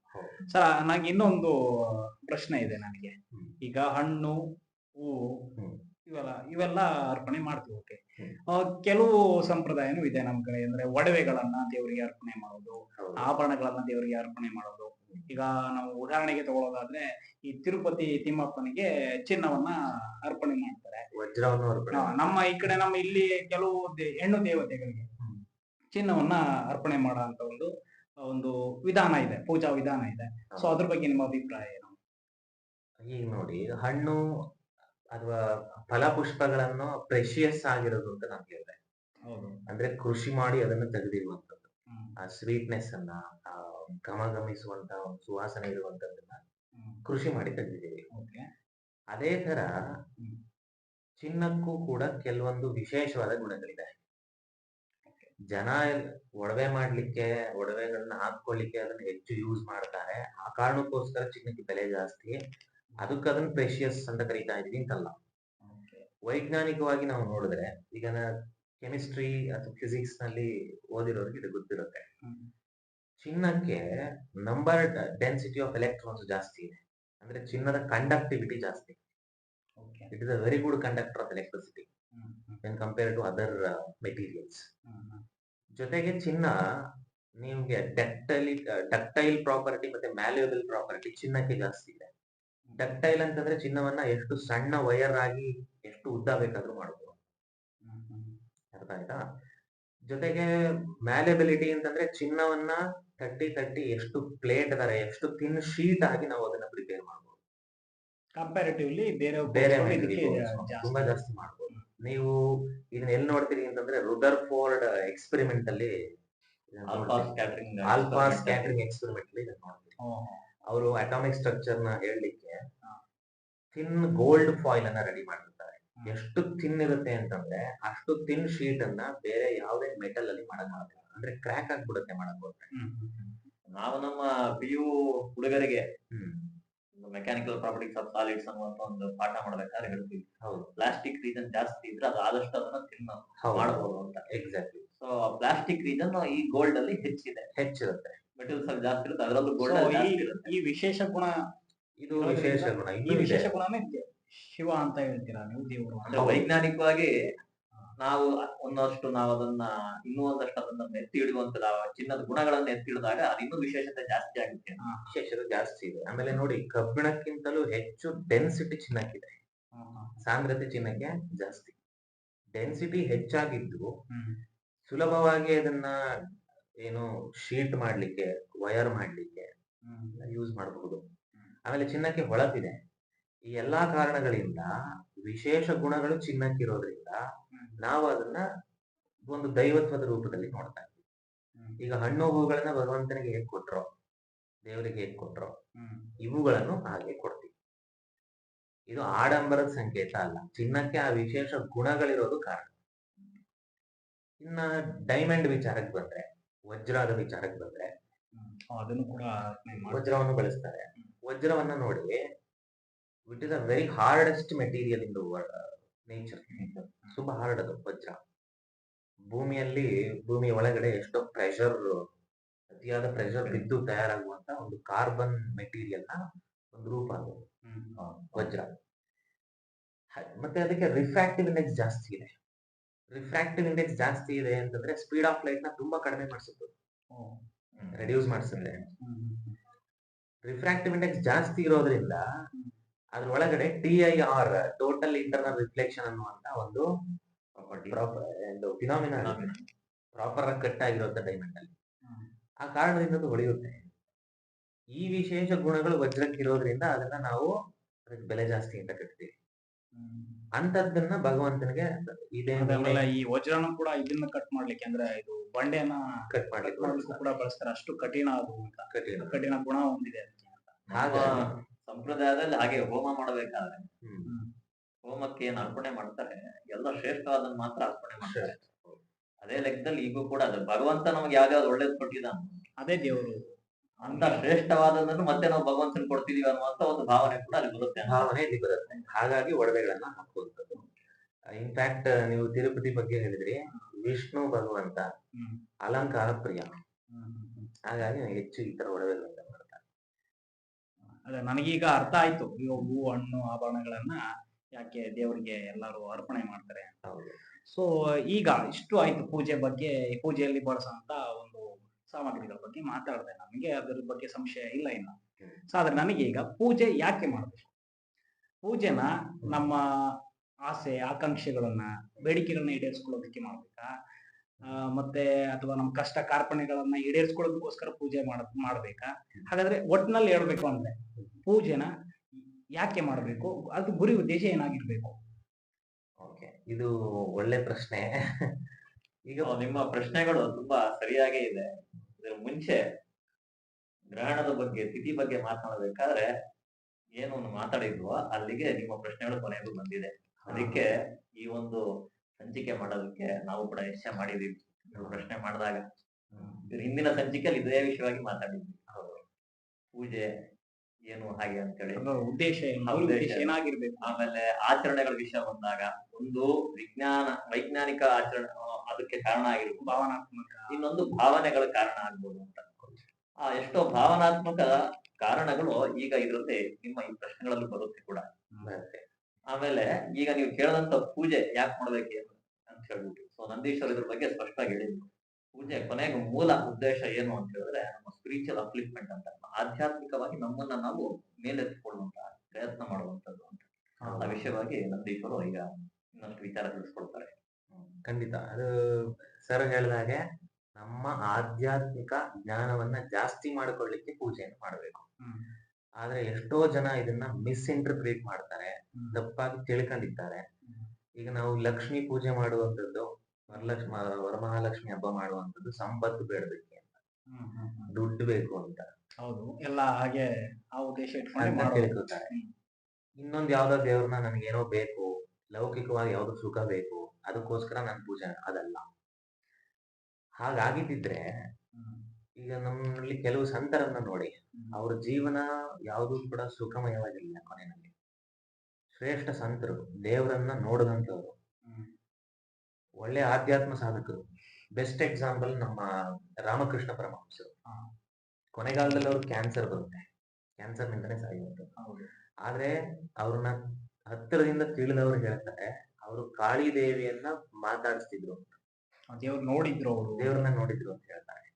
Speaker 3: ಸರ್ ನನಗೆ ಇನ್ನೊಂದು ಪ್ರಶ್ನೆ ಇದೆ ನನಗೆ. ಈಗ ಹಣ್ಣು ಹೂವು. ಇವೆಲ್ಲ ಇವೆಲ್ಲ ಅರ್ಪಣೆ ಮಾಡ್ತೀವಿ ಓಕೆ ಕೆಲವು ಸಂಪ್ರದಾಯನೂ ಇದೆ ನಮ್ಮ ಕಡೆ ಅಂದ್ರೆ ಒಡವೆಗಳನ್ನ ದೇವರಿಗೆ ಅರ್ಪಣೆ ಮಾಡೋದು. ಆಭರಣಗಳನ್ನ ದೇವರಿಗೆ ಅರ್ಪಣೆ ಮಾಡೋದು. ಈಗ ನಾವು ಉದಾಹರಣೆಗೆ ತಗೊಳ್ಳೋದಾದ್ರೆ ಈ ತಿರುಪತಿ ತಿಮ್ಮಪ್ಪನಿಗೆ ಚಿನ್ನವನ್ನ ಅರ್ಪಣೆ ಮಾಡ್ತಾರೆ. ನಮ್ಮ ಈ ಕಡೆ ನಮ್ಮ ಇಲ್ಲಿ ಕೆಲವು ಹೆಣ್ಣು ದೇವತೆಗಳಿಗೆ ಚಿನ್ನವನ್ನ ಅರ್ಪಣೆ ಮಾಡೋ ಅಂತ ಒಂದು ಒಂದು ವಿಧಾನ ಇದೆ ಪೂಜಾ ವಿಧಾನ ಇದೆ. ಸೊ ಅದ್ರ ಬಗ್ಗೆ ನಿಮ್ಮ ಅಭಿಪ್ರಾಯ ಏನು?
Speaker 2: ಈಗ ನೋಡಿ ಹಣ್ಣು ಅಥವಾ ಫಲಪುಷ್ಪಗಳನ್ನು ಪ್ರೆಷಿಯಸ್ ಆಗಿರೋದು ಅಂತ ನಮ್ಗೆ
Speaker 3: ಇದೆ
Speaker 2: ಅಂದ್ರೆ ಕೃಷಿ ಮಾಡಿ ಅದನ್ನು ತೆಗೆದಿರುವಂತದ್ದು. ಆ ಸ್ವೀಟ್ನೆಸ್ ಅನ್ನ ಘಮಘಮಿಸುವಂತ ಒಂದು ಸುವಾಸನೆ ಇರುವಂತದ್ದನ್ನ ಕೃಷಿ ಮಾಡಿ ತೆಗೆದಿದ್ದೀವಿ. ಅದೇ ತರ ಚಿನ್ನಕ್ಕೂ ಕೂಡ ಕೆಲವೊಂದು ವಿಶೇಷವಾದ ಗುಣಗಳಿದೆ. ಜನ ಒಡವೆ ಮಾಡ್ಲಿಕ್ಕೆ ಒಡವೆಗಳನ್ನ ಹಾಕೊಳ್ಳಿಕ್ಕೆ ಅದನ್ನ ಹೆಚ್ಚು ಯೂಸ್ ಮಾಡ್ತಾರೆ. ಆ ಕಾರಣಕ್ಕೋಸ್ಕರ ಚಿನ್ನಕ್ಕೆ ಬೆಲೆ ಜಾಸ್ತಿ. ಅದಕ್ಕೆ ಅದನ್ನ ಪ್ರೆಷಿಯಸ್ ಅಂತ ಕರೀತಾ ಇದೀವಿ ಅಂತಲ್ಲ. ವೈಜ್ಞಾನಿಕವಾಗಿ ನಾವು ನೋಡಿದ್ರೆ ಈಗ ಕೆಮಿಸ್ಟ್ರಿ ಅಥವಾ ಫಿಸಿಕ್ಸ್ನಲ್ಲಿ ಓದಿರೋರಿಗೆ ಇದು ಗೊತ್ತಿರುತ್ತೆ. ಚಿನ್ನಕ್ಕೆ ನಂಬರ್ ಡೆನ್ಸಿಟಿ ಆಫ್ ಎಲೆಕ್ಟ್ರಾನ್ಸ್ ಜಾಸ್ತಿ ಇದೆ. ಅಂದ್ರೆ ಚಿನ್ನದ ಕಂಡಕ್ಟಿವಿಟಿ ಜಾಸ್ತಿ. It is a very good conductor of electricity when compare to other materials ಜೊತೆಗೆ ಚಿನ್ನ ನಿಮ್ಗೆ ಡೆಕ್ಟೈಲ್ ಡಕ್ಟೈಲ್ ಪ್ರಾಪರ್ಟಿ ಮತ್ತೆ ಮ್ಯಾಲ್ಯೂಬಲ್ ಪ್ರಾಪರ್ಟಿ ಚಿನ್ನಕ್ಕೆ ಜಾಸ್ತಿ ಇದೆ. ಡಕ್ಟೈಲ್ ಅಂತಂದ್ರೆ ಚಿನ್ನವನ್ನ ಎಷ್ಟು ಸಣ್ಣ ವಯರ್ ಆಗಿ ಎಷ್ಟು ಉದ್ದ ಬೇಕಾದ್ರೂ ಮಾಡಬಹುದು ಅರ್ಥ ಆಯ್ತಾ? ಜೊತೆಗೆ ಮ್ಯಾಲೆಬಿಲಿಟಿ ಅಂತಂದ್ರೆ ಚಿನ್ನವನ್ನ ತಟ್ಟಿ ತಟ್ಟಿ ಎಷ್ಟು ಪ್ಲೇಟ್ ತರ ಎಷ್ಟು ತಿನ್ ಶೀಟ್ ಆಗಿ ನಾವು ಅದನ್ನ ಪ್ರಿಪೇರ್ ಮಾಡಬಹುದು
Speaker 3: ಕಂಪ್ಯಾರಿಟಿವ್ಲಿ ಬೇರೆ
Speaker 2: ಬೇರೆ ತುಂಬಾ ಜಾಸ್ತಿ ಮಾಡಬಹುದು ನೀವು ಇದನ್ನ ಎಲ್ಲಿ ನೋಡ್ತೀರಿ ಅಂತಂದ್ರೆ ರುದರ್ ಫೋರ್ಡ್ ಎಕ್ಸ್ಪೆರಿಮೆಂಟ್ ಅಲ್ಲಿ.
Speaker 1: ಆಲ್ಫಾ ಸ್ಕ್ಯಾಟರಿಂಗ್
Speaker 2: ಎಕ್ಸ್ಪೆರಿಮೆಂಟ್ ಅಲ್ಲಿ ನೋಡ್ತೀರಿ. ಅವರು ಅಟಾಮಿಕ್ ಸ್ಟ್ರಕ್ಚರ್ನ ಹೇಳಲಿಕ್ಕೆ
Speaker 3: ತಿನ್
Speaker 2: ಥಿನ್ ಗೋಲ್ಡ್ ಫಾಯಿಲ್ ಅನ್ನ ರೆಡಿ ಮಾಡಿರ್ತಾರೆ ಎಷ್ಟು ಥಿನ್ ಇರುತ್ತೆ ಅಂತಂದ್ರೆ ಅಷ್ಟು ಥಿನ್ ಶೀಟ್ ಅನ್ನ ಬೇರೆ ಯಾವುದೇ ಮೆಟಲ್ ಅಲ್ಲಿ ಮಾಡಕ್ ಆಗಲ್ಲ ಅಂದ್ರೆ ಕ್ರ್ಯಾಕ್ ಆಗ್ಬಿಡುತ್ತೆ ಮಾಡಕ್ ಹೋದ್ರೆ.
Speaker 1: ನಾವು ನಮ್ಮ ಪಿ ಯು ಹುಡುಗರಿಗೆ ಮೆಕ್ಯಾನಿಕಲ್ ಪ್ರಾಪರ್ಟೀಸ್ ಆಫ್ ಸಾಲಿಡ್ಸ್ ಅನ್ನುವಂತ ಒಂದು ಪಾಠ ಮಾಡ್ಬೇಕಾದ್ರೆ ಹೇಳ್ತೀವಿ.
Speaker 2: ಹೌದು.
Speaker 1: ಪ್ಲಾಸ್ಟಿಕ್ ರೀಜನ್ ಜಾಸ್ತಿ ಇದ್ರೆ ಅದು ಆದಷ್ಟು ಅದನ್ನ ತಿನ್ನ
Speaker 2: ಹೌದು.
Speaker 1: ಮಾಡಬಹುದು ಅಂತ.
Speaker 2: ಎಕ್ಸಾಕ್ಟ್ಲಿ
Speaker 1: ಸೊ ಪ್ಲಾಸ್ಟಿಕ್ ರೀಜನ್ ಈ ಗೋಲ್ಡ್ ಅಲ್ಲಿ ಹೆಚ್ಚಿದೆ.
Speaker 2: ಹೆಚ್ಚಿರುತ್ತೆ.
Speaker 1: ಮೆಟೀರಿಯಲ್ಸ್ ಸ್ವಲ್ಪ ಜಾಸ್ತಿ ಇರುತ್ತೆ ಅದರಲ್ಲೂ ಗೋಲ್ಡ್
Speaker 3: ಈ
Speaker 1: ಜಾಸ್ತಿ ಇರುತ್ತೆ.
Speaker 3: ಈ ವಿಶೇಷ ಗುಣ
Speaker 2: ಇದು ವಿಶೇಷ ಗುಣ
Speaker 3: ಈ ವಿಶೇಷ ಗುಣನೇ ಶಿವ ಅಂತ ಹೇಳ್ತೀರಾ ನೀವು ದೇವರು.
Speaker 1: ಅಂದ್ರೆ ವೈಜ್ಞಾನಿಕವಾಗಿ ನಾವು ಒಂದಷ್ಟು ನಾವು ಅದನ್ನ ಇನ್ನೂ ಒಂದಷ್ಟು ಅದನ್ನ ಎತ್ತಿ ಹಿಡಿಯುವಂತ ಚಿನ್ನದ ಗುಣಗಳನ್ನ ಎತ್ತಿ ಹಿಡಿದಾಗ ಅದಿನ್ನೂ ಇನ್ನೂ ವಿಶೇಷತೆ ಜಾಸ್ತಿ ಆಗುತ್ತೆ.
Speaker 2: ವಿಶೇಷತೆ ಜಾಸ್ತಿ ಇದೆ. ಆಮೇಲೆ ನೋಡಿ ಕಬ್ಬಿಣಕ್ಕಿಂತಲೂ ಹೆಚ್ಚು ಡೆನ್ಸಿಟಿ ಚಿನ್ನಕ್ಕಿದೆ. ಸಾಂದ್ರತೆ ಚಿನ್ನಕ್ಕೆ ಜಾಸ್ತಿ. ಡೆನ್ಸಿಟಿ ಹೆಚ್ಚಾಗಿದ್ದು ಸುಲಭವಾಗಿ ಅದನ್ನ ಏನು ಶೀಟ್ ಮಾಡ್ಲಿಕ್ಕೆ ವಯರ್ ಮಾಡ್ಲಿಕ್ಕೆ. ಯೂಸ್ ಮಾಡಬಹುದು. ಆಮೇಲೆ ಚಿನ್ನಕ್ಕೆ ಹೊಳಪಿದೆ. ಈ ಎಲ್ಲಾ ಕಾರಣಗಳಿಂದ ವಿಶೇಷ ಗುಣಗಳು ಚಿನ್ನಕ್ಕಿರೋದ್ರಿಂದ. ನಾವು ಅದನ್ನ ಒಂದು ದೈವತ್ವದ ರೂಪದಲ್ಲಿ ನೋಡ್ತಾ
Speaker 3: ಇದ್ವಿ
Speaker 2: ಈಗ ಹಣ್ಣು ಹೂಗಳನ್ನ ಭಗವಂತನಿಗೆ ಹೇಗ್ ಕೊಟ್ರೋ ದೇವರಿಗೆ ಹೇಗ್ ಕೊಟ್ರೋ ಇವುಗಳನ್ನು ಹಾಗೆ ಕೊಡ್ತೀವಿ. ಇದು ಆಡಂಬರದ ಸಂಕೇತ ಅಲ್ಲ. ಚಿನ್ನಕ್ಕೆ ಆ ವಿಶೇಷ ಗುಣಗಳಿರೋದು ಕಾರಣ. ಇನ್ನ ಡೈಮಂಡ್ ವಿಚಾರಕ್ಕೆ ಬಂದ್ರೆ ವಜ್ರದ ವಿಚಾರಕ್ಕೆ ಬಂದ್ರೆ.
Speaker 3: ಅದನ್ನು ಕೂಡ
Speaker 2: ವಜ್ರವನ್ನು ಬಳಸ್ತಾರೆ. ವಜ್ರವನ್ನ ನೋಡಿ it is a very hardest material in the nature ತುಂಬಾ ಹಾರ್ಡ್ ಅದು ವಜ್ರ. ಭೂಮಿಯಲ್ಲಿ ಭೂಮಿ ಒಳಗಡೆ ಎಷ್ಟೋ ಪ್ರೆಷರ್ ಅತಿಯಾದ ಪ್ರೆಷರ್ ಬಿದ್ದು ತಯಾರಾಗುವಂತ ಒಂದು ಕಾರ್ಬನ್ ಮೆಟೀರಿಯಲ್ನ ಒಂದು ರೂಪ ಅದು. ವಜ್ರ. ಮತ್ತೆ ಅದಕ್ಕೆ ರಿಫ್ರಾಕ್ಟಿವ್ ಇಂಡೆಕ್ಸ್ ಜಾಸ್ತಿ ಇದೆ. ರಿಫ್ರಾಕ್ಟಿವ್ ಇಂಡೆಕ್ಸ್ ಜಾಸ್ತಿ ಇದೆ ಅಂತಂದ್ರೆ ಸ್ಪೀಡ್ ಆಫ್ ಲೈಟ್ನ ತುಂಬಾ ಕಡಿಮೆ ಮಾಡಿಸುತ್ತೆ. ರೆಡ್ಯೂಸ್.
Speaker 3: ಹ್ಮ್.
Speaker 2: ರಿಫ್ರಾಕ್ಟಿವ್ ಇಂಡೆಕ್ಸ್ ಜಾಸ್ತಿ ಇರೋದ್ರಿಂದ ಅದ್ರ ಒಳಗಡೆ T I R total internal reflection ಅನ್ನುವಂತ ಒಂದು ಫಿನಾಮಿನ ಪ್ರಾಪರ್ ಆಗಿ ಕಟ್ ಆಗಿರುವಂತ ಡೈಮಂಡ್ ಅಲ್ಲಿ ಆ ಕಾರಣದಿಂದ ಅದು ಹೊಳೆಯುತ್ತೆ ಈ ವಿಶೇಷ ಗುಣಗಳು ವಜ್ರಕ್ಕೆ ಇರೋದ್ರಿಂದ ಅದನ್ನ ನಾವು ಅದಕ್ಕೆ ಬೆಲೆ ಜಾಸ್ತಿ ಅಂತ ಕಟ್ತೀವಿ. ಅಂತದ್ದನ್ನ ಭಗವಂತನಿಗೆ ಇದೆ
Speaker 3: ಆಮೇಲೆ ಈ ವಜ್ರನು ಕೂಡ ಇದನ್ನ ಕಟ್ ಮಾಡ್ಲಿಕ್ಕೆ ಅಂದ್ರೆ ಇದು ಬಂಡೆನ
Speaker 2: ಕಟ್ ಮಾಡ್ಲಿಕ್ಕೆ
Speaker 3: ಮಾಡ್ಲಿಕ್ಕೂ ಕೂಡ ಬಳಸ್ತಾರೆ. ಅಷ್ಟು ಕಠಿಣ ಅದು ಅಂತ.
Speaker 2: ಕಠಿಣ.
Speaker 3: ಕಠಿಣ ಗುಣ ಹೊಂದಿದೆ
Speaker 2: ಹಾಗ
Speaker 1: ಸಂಪ್ರದಾಯದಲ್ಲಿ ಹಾಗೆ ಹೋಮ ಮಾಡಬೇಕಾದ್ರೆ
Speaker 2: ಹ್ಮ್.
Speaker 3: ಹ್ಮ್.
Speaker 1: ಹೋಮಕ್ಕೆ ಏನ್ ಅರ್ಪಣೆ ಮಾಡ್ತಾರೆ? ಎಲ್ಲ ಶ್ರೇಷ್ಠವಾದನ್ ಮಾತ್ರ ಅರ್ಪಣೆ ಮಾಡ್ತಾರೆ. ಅದೇ ಲೆಕ್ಕದಲ್ಲಿ ಈಗೂ ಕೂಡ ಅದು ಭಗವಂತ ನಮ್ಗೆ ಯಾವ್ದಾವ್ದು ಒಳ್ಳೇದ್ ಕೊಟ್ಟಿದ್ದಾನೆ.
Speaker 3: ಅದೇ ದೇವರು.
Speaker 1: ಅಂತ ಶ್ರೇಷ್ಠವಾದದನ್ನು ಮತ್ತೆ ನಾವು ಭಗವಂತನ ಕೊಡ್ತಿದೀವಿ ಅನ್ನುವಂತ ಒಂದು ಭಾವನೆ ಕೂಡ ಅಲ್ಲಿ ಬರುತ್ತೆ.
Speaker 2: ಭಾವನೆ ಇಲ್ಲಿ ಬರುತ್ತೆ. ಹಾಗಾಗಿ ಒಡವೆಗಳನ್ನ ಹಾಕುವಂಥದ್ದು. ಇನ್ಫ್ಯಾಕ್ಟ್ ನೀವು ತಿರುಪತಿ ಬಗ್ಗೆ ಹೇಳಿದ್ರಿ. ವಿಷ್ಣು ಭಗವಂತ ಅಲಂಕಾರ ಪ್ರಿಯ. ಹಾಗಾಗಿ ಹೆಚ್ಚು ಈ ತರ ಒಡವೆಗಳನ್ನ ಮಾಡ್ತಾರೆ
Speaker 3: ಅದೇ ನನಗೀಗ ಅರ್ಥ ಆಯ್ತು. ಈಗ ಹೂ ಹಣ್ಣು ಆಭರಣಗಳನ್ನ ಯಾಕೆ ದೇವರಿಗೆ ಎಲ್ಲರೂ ಅರ್ಪಣೆ ಮಾಡ್ತಾರೆ ಸೊ ಈಗ ಇಷ್ಟು ಆಯ್ತು ಪೂಜೆ ಬಗ್ಗೆ. ಪೂಜೆಯಲ್ಲಿ ಬಳಸುವಂತ ಒಂದು ಸಾಮಗ್ರಿಗಳ ಬಗ್ಗೆ ಮಾತಾಡಿದೆ. ನಮಗೆ ಅದರ ಬಗ್ಗೆ ಸಂಶಯ ಇಲ್ಲ ಇನ್ನು. ಸೊ ಆದ್ರೆ ನನಗೆ ಈಗ ಪೂಜೆ ಯಾಕೆ ಮಾಡಬೇಕು? ಪೂಜೆನ ನಮ್ಮ ಆಸೆ ಆಕಾಂಕ್ಷೆಗಳನ್ನ ಬೇಡಿಕೆಗಳನ್ನ ಈಡೇರಿಸ್ಕೊಳ್ಳೋದಕ್ಕೆ ಮಾಡ್ಬೇಕಾ? ಮತ್ತೆ ಅಥವಾ ನಮ್ಮ ಕಷ್ಟ ಕಾರ್ಪಣ್ಯಗಳನ್ನ ಈಡೇರಿಸ್ಕೊಳ್ಳೋದಕ್ಕೋಸ್ಕರ ಪೂಜೆ ಮಾಡ ಮಾಡ್ಬೇಕಾ? ಹಾಗಾದ್ರೆ ಒಟ್ನಲ್ಲಿ ಹೇಳ್ಬೇಕು ಅಂದ್ರೆ ಪೂಜೆನ ಯಾಕೆ ಮಾಡಬೇಕು? ಅದು ಗುರಿ ಉದ್ದೇಶ ಏನಾಗಿರ್ಬೇಕು?
Speaker 2: ಓಕೆ. ಇದು ಒಳ್ಳೆ ಪ್ರಶ್ನೆ. ಈಗ
Speaker 1: ನಿಮ್ಮ ಪ್ರಶ್ನೆಗಳು ತುಂಬಾ ಸರಿಯಾಗೇ ಇದೆ. ಇದ್ರ ಮುಂಚೆ ಗ್ರಹಣದ ಬಗ್ಗೆ ತಿಥಿ ಬಗ್ಗೆ ಮಾತನಾಡಬೇಕಾದ್ರೆ ಏನು ಮಾತಾಡಿದ್ವೋ ಅಲ್ಲಿಗೆ ನಿಮ್ಮ ಪ್ರಶ್ನೆಗಳು ಕೊನೆಗೂ ಬಂದಿದೆ. ಅದಕ್ಕೆ ಈ ಒಂದು ಸಂಚಿಕೆ ಮಾಡೋದಕ್ಕೆ ನಾವು ಕೂಡ ಯಶ ಮಾಡಿದೀವಿ ಪ್ರಶ್ನೆ ಮಾಡಿದಾಗ. ಹಿಂದಿನ ಸಂಚಿಕೆಯಲ್ಲಿ ಇದೇ ವಿಷಯವಾಗಿ ಮಾತಾಡಿದ್ವಿ. ಪೂಜೆ ಏನು ಹಾಗೆ ಅಂತೇಳಿ.
Speaker 3: ಅದರ ಉದ್ದೇಶ ಏನಾಗಿರ್ಬೇಕು?
Speaker 1: ಆಮೇಲೆ ಆಚರಣೆಗಳ ವಿಷಯ ಬಂದಾಗ ಒಂದು ವಿಜ್ಞಾನ ವೈಜ್ಞಾನಿಕ ಆಚರಣೆ ಅದಕ್ಕೆ ಕಾರಣ ಆಗಿರ್ಬೋದು
Speaker 3: ಭಾವನಾತ್ಮಕ.
Speaker 1: ಇನ್ನೊಂದು ಭಾವನೆಗಳ ಕಾರಣ ಆಗ್ಬೋದು ಅಂತ ಆ ಎಷ್ಟೋ ಭಾವನಾತ್ಮಕ ಕಾರಣಗಳು ಈಗ ಇದರಲ್ಲಿ ನಿಮ್ಮ ಈ ಪ್ರಶ್ನೆಗಳಲ್ಲಿ ಬರುತ್ತೆ ಕೂಡ. ಆಮೇಲೆ ಈಗ ನೀವು ಕೇಳದಂತ ಪೂಜೆ ಯಾಕೆ ಮಾಡ್ಬೇಕು ಏನು ಅಂತ ಹೇಳ್ಬಿಟ್ಟು. ಸೊ ನಂದೀಶ್ವರ ಇದ್ರ ಬಗ್ಗೆ ಸ್ಪಷ್ಟವಾಗಿ ಹೇಳಿದ್ರು ಪೂಜೆ ಕೊನೆಗೆ ಮೂಲ ಉದ್ದೇಶ ಏನು ಅಂತ ಹೇಳಿದ್ರೆ ನಮ್ಮ ಸ್ಪಿರಿಚುವಲ್ ಅಪ್ಲಿಫ್ಮೆಂಟ್ ಅಂತ. ಆಧ್ಯಾತ್ಮಿಕವಾಗಿ ನಮ್ಮನ್ನ ನಾವು ಮೇಲೆತ್ತಿಕೊಳ್ಳುವಂತ ಪ್ರಯತ್ನ ಮಾಡುವಂತದ್ದು ಅಂತ. ಆ ವಿಷಯವಾಗಿ ನಂದೀಶ್ವರು ಈಗ ಇನ್ನಷ್ಟು ವಿಚಾರ ತಿಳಿಸ್ಕೊಡ್ತಾರೆ.
Speaker 2: ಖಂಡಿತ. ಅದು ಸರ್ ಹೇಳಿದಾಗೆ ನಮ್ಮ ಆಧ್ಯಾತ್ಮಿಕ ಜ್ಞಾನವನ್ನ ಜಾಸ್ತಿ ಮಾಡ್ಕೊಳ್ಳಿಕ್ಕೆ ಪೂಜೆಯನ್ನು ಮಾಡಬೇಕು. ಆದ್ರೆ ಎಷ್ಟೋ ಜನ ಇದನ್ನ ಮಿಸ್ ಮಿಸ್ಇಂಟರ್ಪ್ರಿಟ್ ಮಾಡ್ತಾರೆ
Speaker 3: ದಪ್ಪ
Speaker 2: ತಪ್ಪಾಗಿ ತಿಳ್ಕೊಂಡಿದ್ದಾರೆ. ಈಗ ನಾವು ಲಕ್ಷ್ಮಿ ಪೂಜೆ ಮಾಡುವಂತದ್ದು ವರಲಕ್ಷ್ಮ ವರಮಹಾಲಕ್ಷ್ಮಿ ಹಬ್ಬ ಮಾಡುವಂತದ್ದು ಸಂಪತ್ತು ಬೇಡದಕ್ಕೆ ಅಂತ. ದುಡ್ಡು ಬೇಕು ಅಂತ.
Speaker 3: ಹೌದು. ಎಲ್ಲ ಹಾಗೆ ಆ ಉದ್ದೇಶ
Speaker 2: ತಿಳ್ಕೊತಾರೆ. ಇನ್ನೊಂದ್ ಯಾವ್ದೋ ದೇವ್ರನ್ನ ನನ್ಗೇನೋ ಬೇಕು ಲೌಕಿಕವಾಗಿ ಯಾವ್ದೋ ಸುಖ ಬೇಕು ಅದಕ್ಕೋಸ್ಕರ ನಾನು ಪೂಜೆ ಅದಲ್ಲ ಹಾಗಾಗಿದ್ದಿದ್ರೆ. ಈಗ ನಮ್ಮಲ್ಲಿ ಕೆಲವು ಸಂತರನ್ನ ನೋಡಿ. ಅವ್ರ ಜೀವನ ಯಾವುದೂ ಕೂಡ ಸುಖಮಯವಾಗಿರಲಿಲ್ಲ ಕೊನೆಯಲ್ಲಿ ಶ್ರೇಷ್ಠ ಸಂತರು ದೇವರನ್ನ
Speaker 3: ನೋಡದಂತವ್ರು.
Speaker 2: ಒಳ್ಳೆ ಆಧ್ಯಾತ್ಮ ಸಾಧಕರು ಬೆಸ್ಟ್ ಎಕ್ಸಾಂಪಲ್ ನಮ್ಮ ರಾಮಕೃಷ್ಣ ಪರಮಹಂಸರು. ಕೊನೆಗಾಲದಲ್ಲಿ ಅವ್ರು ಕ್ಯಾನ್ಸರ್ ಬರುತ್ತೆ ಕ್ಯಾನ್ಸರ್ ನಿಂದನೇ ಸಾಯುವಂಥದ್ದು. ಆದ್ರೆ ಅವ್ರನ್ನ ಹತ್ತಿರದಿಂದ ತಿಳಿದವ್ರು ಹೇಳ್ತಾರೆ ಅವರು ಕಾಳಿ ದೇವಿಯನ್ನ ಮಾತಾಡಿಸ್ತಿದ್ರು
Speaker 3: ದೇವ್ರು ನೋಡಿದ್ರು ಅವರು.
Speaker 2: ದೇವ್ರನ್ನ ನೋಡಿದ್ರು ಅಂತ ಹೇಳ್ತಾರೆ.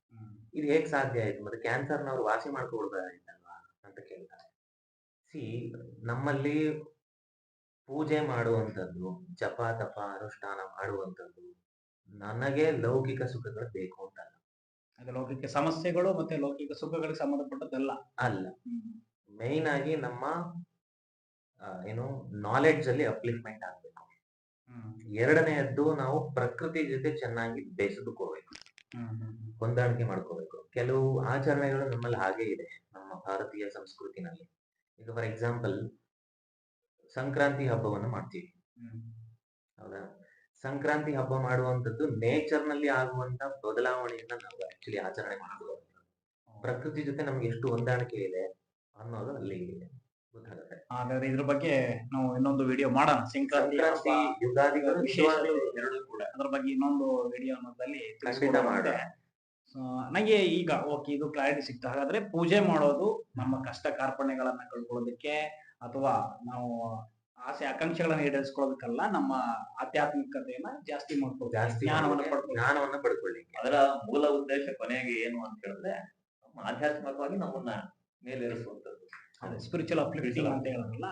Speaker 2: ಇದು ಹೇಗ್ ಸಾಧ್ಯ ಆಯ್ತು? ಮತ್ತೆ ಕ್ಯಾನ್ಸರ್ನ ಅವ್ರು ವಾಸಿ ಮಾಡ್ಕೊಳ್ಬೇಕಲ್ವಾ ಅಂತ ಕೇಳ್ತಾರೆ. ಸಿ ನಮ್ಮಲ್ಲಿ ಪೂಜೆ ಮಾಡುವಂಥದ್ದು ಜಪ ತಪ ಅನುಷ್ಠಾನ ಮಾಡುವಂಥದ್ದು ನನಗೆ ಲೌಕಿಕ ಸುಖಗಳು ಬೇಕು ಅಂತ ಅಲ್ಲ.
Speaker 3: ಅದು ಲೌಕಿಕ ಸಮಸ್ಯೆಗಳು ಮತ್ತೆ ಲೌಕಿಕ ಸುಖಗಳಿಗೆ ಸಂಬಂಧಪಟ್ಟದ್ದಲ್ಲ.
Speaker 2: ಅಲ್ಲ. ಮೇನ್ ಆಗಿ ನಮ್ಮ ಏನು ನಾಲೆಡ್ಜ್ ಅಲ್ಲಿ ಅಪ್ಲಿಫ್ಮೆಂಟ್ ಆಗ್ಬೇಕು. ಎರಡನೆಯದ್ದು ನಾವು ಪ್ರಕೃತಿ ಜೊತೆ ಚೆನ್ನಾಗಿ ಬೆಸೆದುಕೋಬೇಕು ಹೊಂದಾಣಿಕೆ ಮಾಡ್ಕೋಬೇಕು ಕೆಲವು ಆಚರಣೆಗಳು ನಮ್ಮಲ್ಲಿ ಹಾಗೆ ಇದೆ. ನಮ್ಮ ಭಾರತೀಯ ಸಂಸ್ಕೃತಿನಲ್ಲಿ. ಈಗ ಫಾರ್ ಎಕ್ಸಾಂಪಲ್ ಸಂಕ್ರಾಂತಿ ಹಬ್ಬವನ್ನು ಮಾಡ್ತೀವಿ. ಹೌದಾ? ಸಂಕ್ರಾಂತಿ ಹಬ್ಬ ಮಾಡುವಂಥದ್ದು ನೇಚರ್ನಲ್ಲಿ ಆಗುವಂತ ಬದಲಾವಣೆಯನ್ನ ನಾವು ಆಕ್ಚುಲಿ ಆಚರಣೆ ಮಾಡಬಹುದು ಪ್ರಕೃತಿ ಜೊತೆ ನಮ್ಗೆ ಎಷ್ಟು ಹೊಂದಾಣಿಕೆ ಇದೆ ಅನ್ನೋದು ಅಲ್ಲಿ ಗೊತ್ತಾಗುತ್ತೆ.
Speaker 3: ಹಾಗಾದ್ರೆ ಇದ್ರ ಬಗ್ಗೆ ನಾವು ಇನ್ನೊಂದು ವಿಡಿಯೋ ಮಾಡೋಣ. ಸಂಕ್ರಾಂತಿ
Speaker 2: ಸಂಕ್ರಾಂತಿ
Speaker 3: ಹಬ್ಬ,
Speaker 2: ಯುಗಾದಿಗಳು
Speaker 3: ವಿಶೇಷತೆ
Speaker 2: ನಿಜವಾಗ್ಲೂ
Speaker 1: ಎರಡು ಕೂಡ.
Speaker 3: ಅದ್ರ ಬಗ್ಗೆ ಇನ್ನೊಂದು ವಿಡಿಯೋ ಅನ್ನೋದಲ್ಲಿ
Speaker 2: ಖಂಡಿತ ಮಾಡೋಣ.
Speaker 3: ಈಗ ಓಕೆ ಇದು ಕ್ಲಾರಿಟಿ ಸಿಕ್ತು. ಹಾಗಾದ್ರೆ ಪೂಜೆ ಮಾಡೋದು ನಮ್ಮ ಕಷ್ಟ ಕಾರ್ಪಣ್ಯಗಳನ್ನ ಕಳ್ಕೊಳ್ಳೋದಕ್ಕೆ ಅಥವಾ ನಾವು ಆಸೆ ಆಕಾಂಕ್ಷೆಗಳನ್ನ ಈಡೇರಿಸ್ಕೊಳ್ಳೋದಕ್ಕಲ್ಲ ನಮ್ಮ ಆಧ್ಯಾತ್ಮಿಕತೆಯನ್ನ ಜಾಸ್ತಿ ಮಾಡ್ಕೊಳ್ಬೇಕು.
Speaker 2: ಜಾಸ್ತಿ
Speaker 3: ಜ್ಞಾನವನ್ನ
Speaker 2: ಪಡ್ಕೊಳ್ಳಿಕ್ಕೆ
Speaker 1: ಅದರ ಮೂಲ ಉದ್ದೇಶ ಕೊನೆಗೆ ಏನು ಅಂತ ಹೇಳಿದ್ರೆ ನಮ್ಮ ಆಧ್ಯಾತ್ಮಿಕವಾಗಿ ನಮ್ಮನ್ನ ಮೇಲೇರಿಸುವಂತದ್ದು
Speaker 3: ಸ್ಪಿರಿಚುವಲ್ ಅಪ್ಲಿಫ್ಟಿಂಗ್ ಅಂತ ಹೇಳೋದಲ್ಲ?